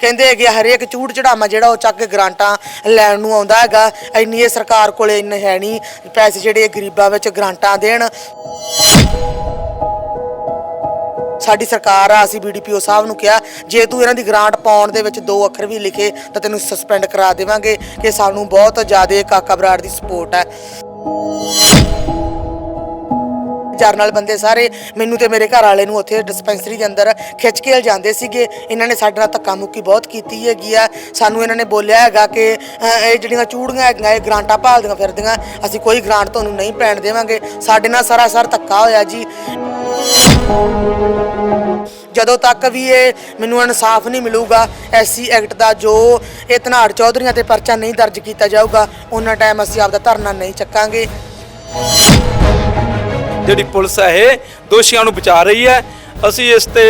ਕਹਿੰਦੇ ਹੈਗੇ ਆ, ਹਰੇਕ ਚੂੜ ਚੜਾਮਾ ਜਿਹੜਾ ਉਹ ਚੱਕ ਕੇ ਗ੍ਰਾਂਟਾਂ ਲੈਣ ਨੂੰ ਆਉਂਦਾ ਹੈਗਾ। ਇੰਨੀ ਇਹ ਸਰਕਾਰ ਕੋਲੇ ਇੰਨੇ ਹੈ ਨਹੀਂ ਪੈਸੇ ਜਿਹੜੇ ਗਰੀਬਾਂ ਵਿੱਚ ਗ੍ਰਾਂਟਾਂ ਦੇਣ। ਸਾਡੀ ਸਰਕਾਰ ਆ ਅਸੀਂ ਬੀਡੀਪੀਓ ਸਾਹਿਬ ਨੂੰ ਕਿਹਾ ਜੇ ਤੂੰ ਇਹਨਾਂ ਦੀ ਗ੍ਰਾਂਟ ਪਾਉਣ ਦੇ ਵਿੱਚ ਦੋ ਅੱਖਰ ਵੀ ਲਿਖੇ ਤਾਂ ਤੈਨੂੰ ਸਸਪੈਂਡ ਕਰਾ ਦੇਵਾਂਗੇ ਕਿ ਸਾਨੂੰ ਬਹੁਤ ਜ਼ਿਆਦਾ ਕਾਕਾ ਬਰਾੜ ਦੀ ਸਪੋਰਟ ਹੈ। ਜਰਨਲ ਬੰਦੇ ਸਾਰੇ ਮੈਨੂੰ ਤੇ ਮੇਰੇ ਘਰ ਵਾਲੇ ਨੂੰ ਉੱਥੇ ਡਿਸਪੈਂਸਰੀ ਦੇ ਅੰਦਰ ਖਿੱਚ ਕੇ ਜਾਂਦੇ ਸੀਗੇ। ਇਹਨਾਂ ਨੇ ਸਾਡੇ ਨਾਲ ਧੱਕਾ ਮੁੱਕੀ ਬਹੁਤ ਕੀਤੀ ਹੈਗੀ ਆ। ਸਾਨੂੰ ਇਹਨਾਂ ਨੇ ਬੋਲਿਆ ਹੈਗਾ ਕਿ ਇਹ ਜਿਹੜੀਆਂ ਚੂੜੀਆਂ ਹੈਗੀਆਂ, ਇਹ ਗ੍ਰਾਂਟਾਂ ਭਾਲਦੀਆਂ ਫਿਰਦੀਆਂ। ਅਸੀਂ ਕੋਈ ਗ੍ਰਾਂਟ ਤੁਹਾਨੂੰ ਨਹੀਂ ਪੈਣ ਦੇਵਾਂਗੇ। ਸਾਡੇ ਨਾਲ ਸਰਾਸਰ ਧੱਕਾ ਹੋਇਆ ਜੀ। ਜਦੋਂ ਤੱਕ ਵੀ ਇਹ ਮੈਨੂੰ ਇਨਸਾਫ ਨਹੀਂ ਮਿਲੂਗਾ ਐਸਸੀ ਐਕਟ ਦਾ ਜੋ ਇਹ ਧਨਾੜ ਚੌਧਰੀਆਂ ਤੇ ਪਰਚਾ ਨਹੀਂ ਦਰਜ ਕੀਤਾ ਜਾਊਗਾ, ਉਹਨਾਂ ਟਾਈਮ ਅਸੀਂ ਆਪਦਾ ਧਰਨਾ ਨਹੀਂ ਚੱਕਾਂਗੇ। ਜਿਹੜੀ ਪੁਲਿਸ ਹੈ ਇਹ ਦੋਸ਼ੀਆਂ ਨੂੰ ਬਚਾ ਰਹੀ ਹੈ ਅਸੀਂ ਇਸ ਤੇ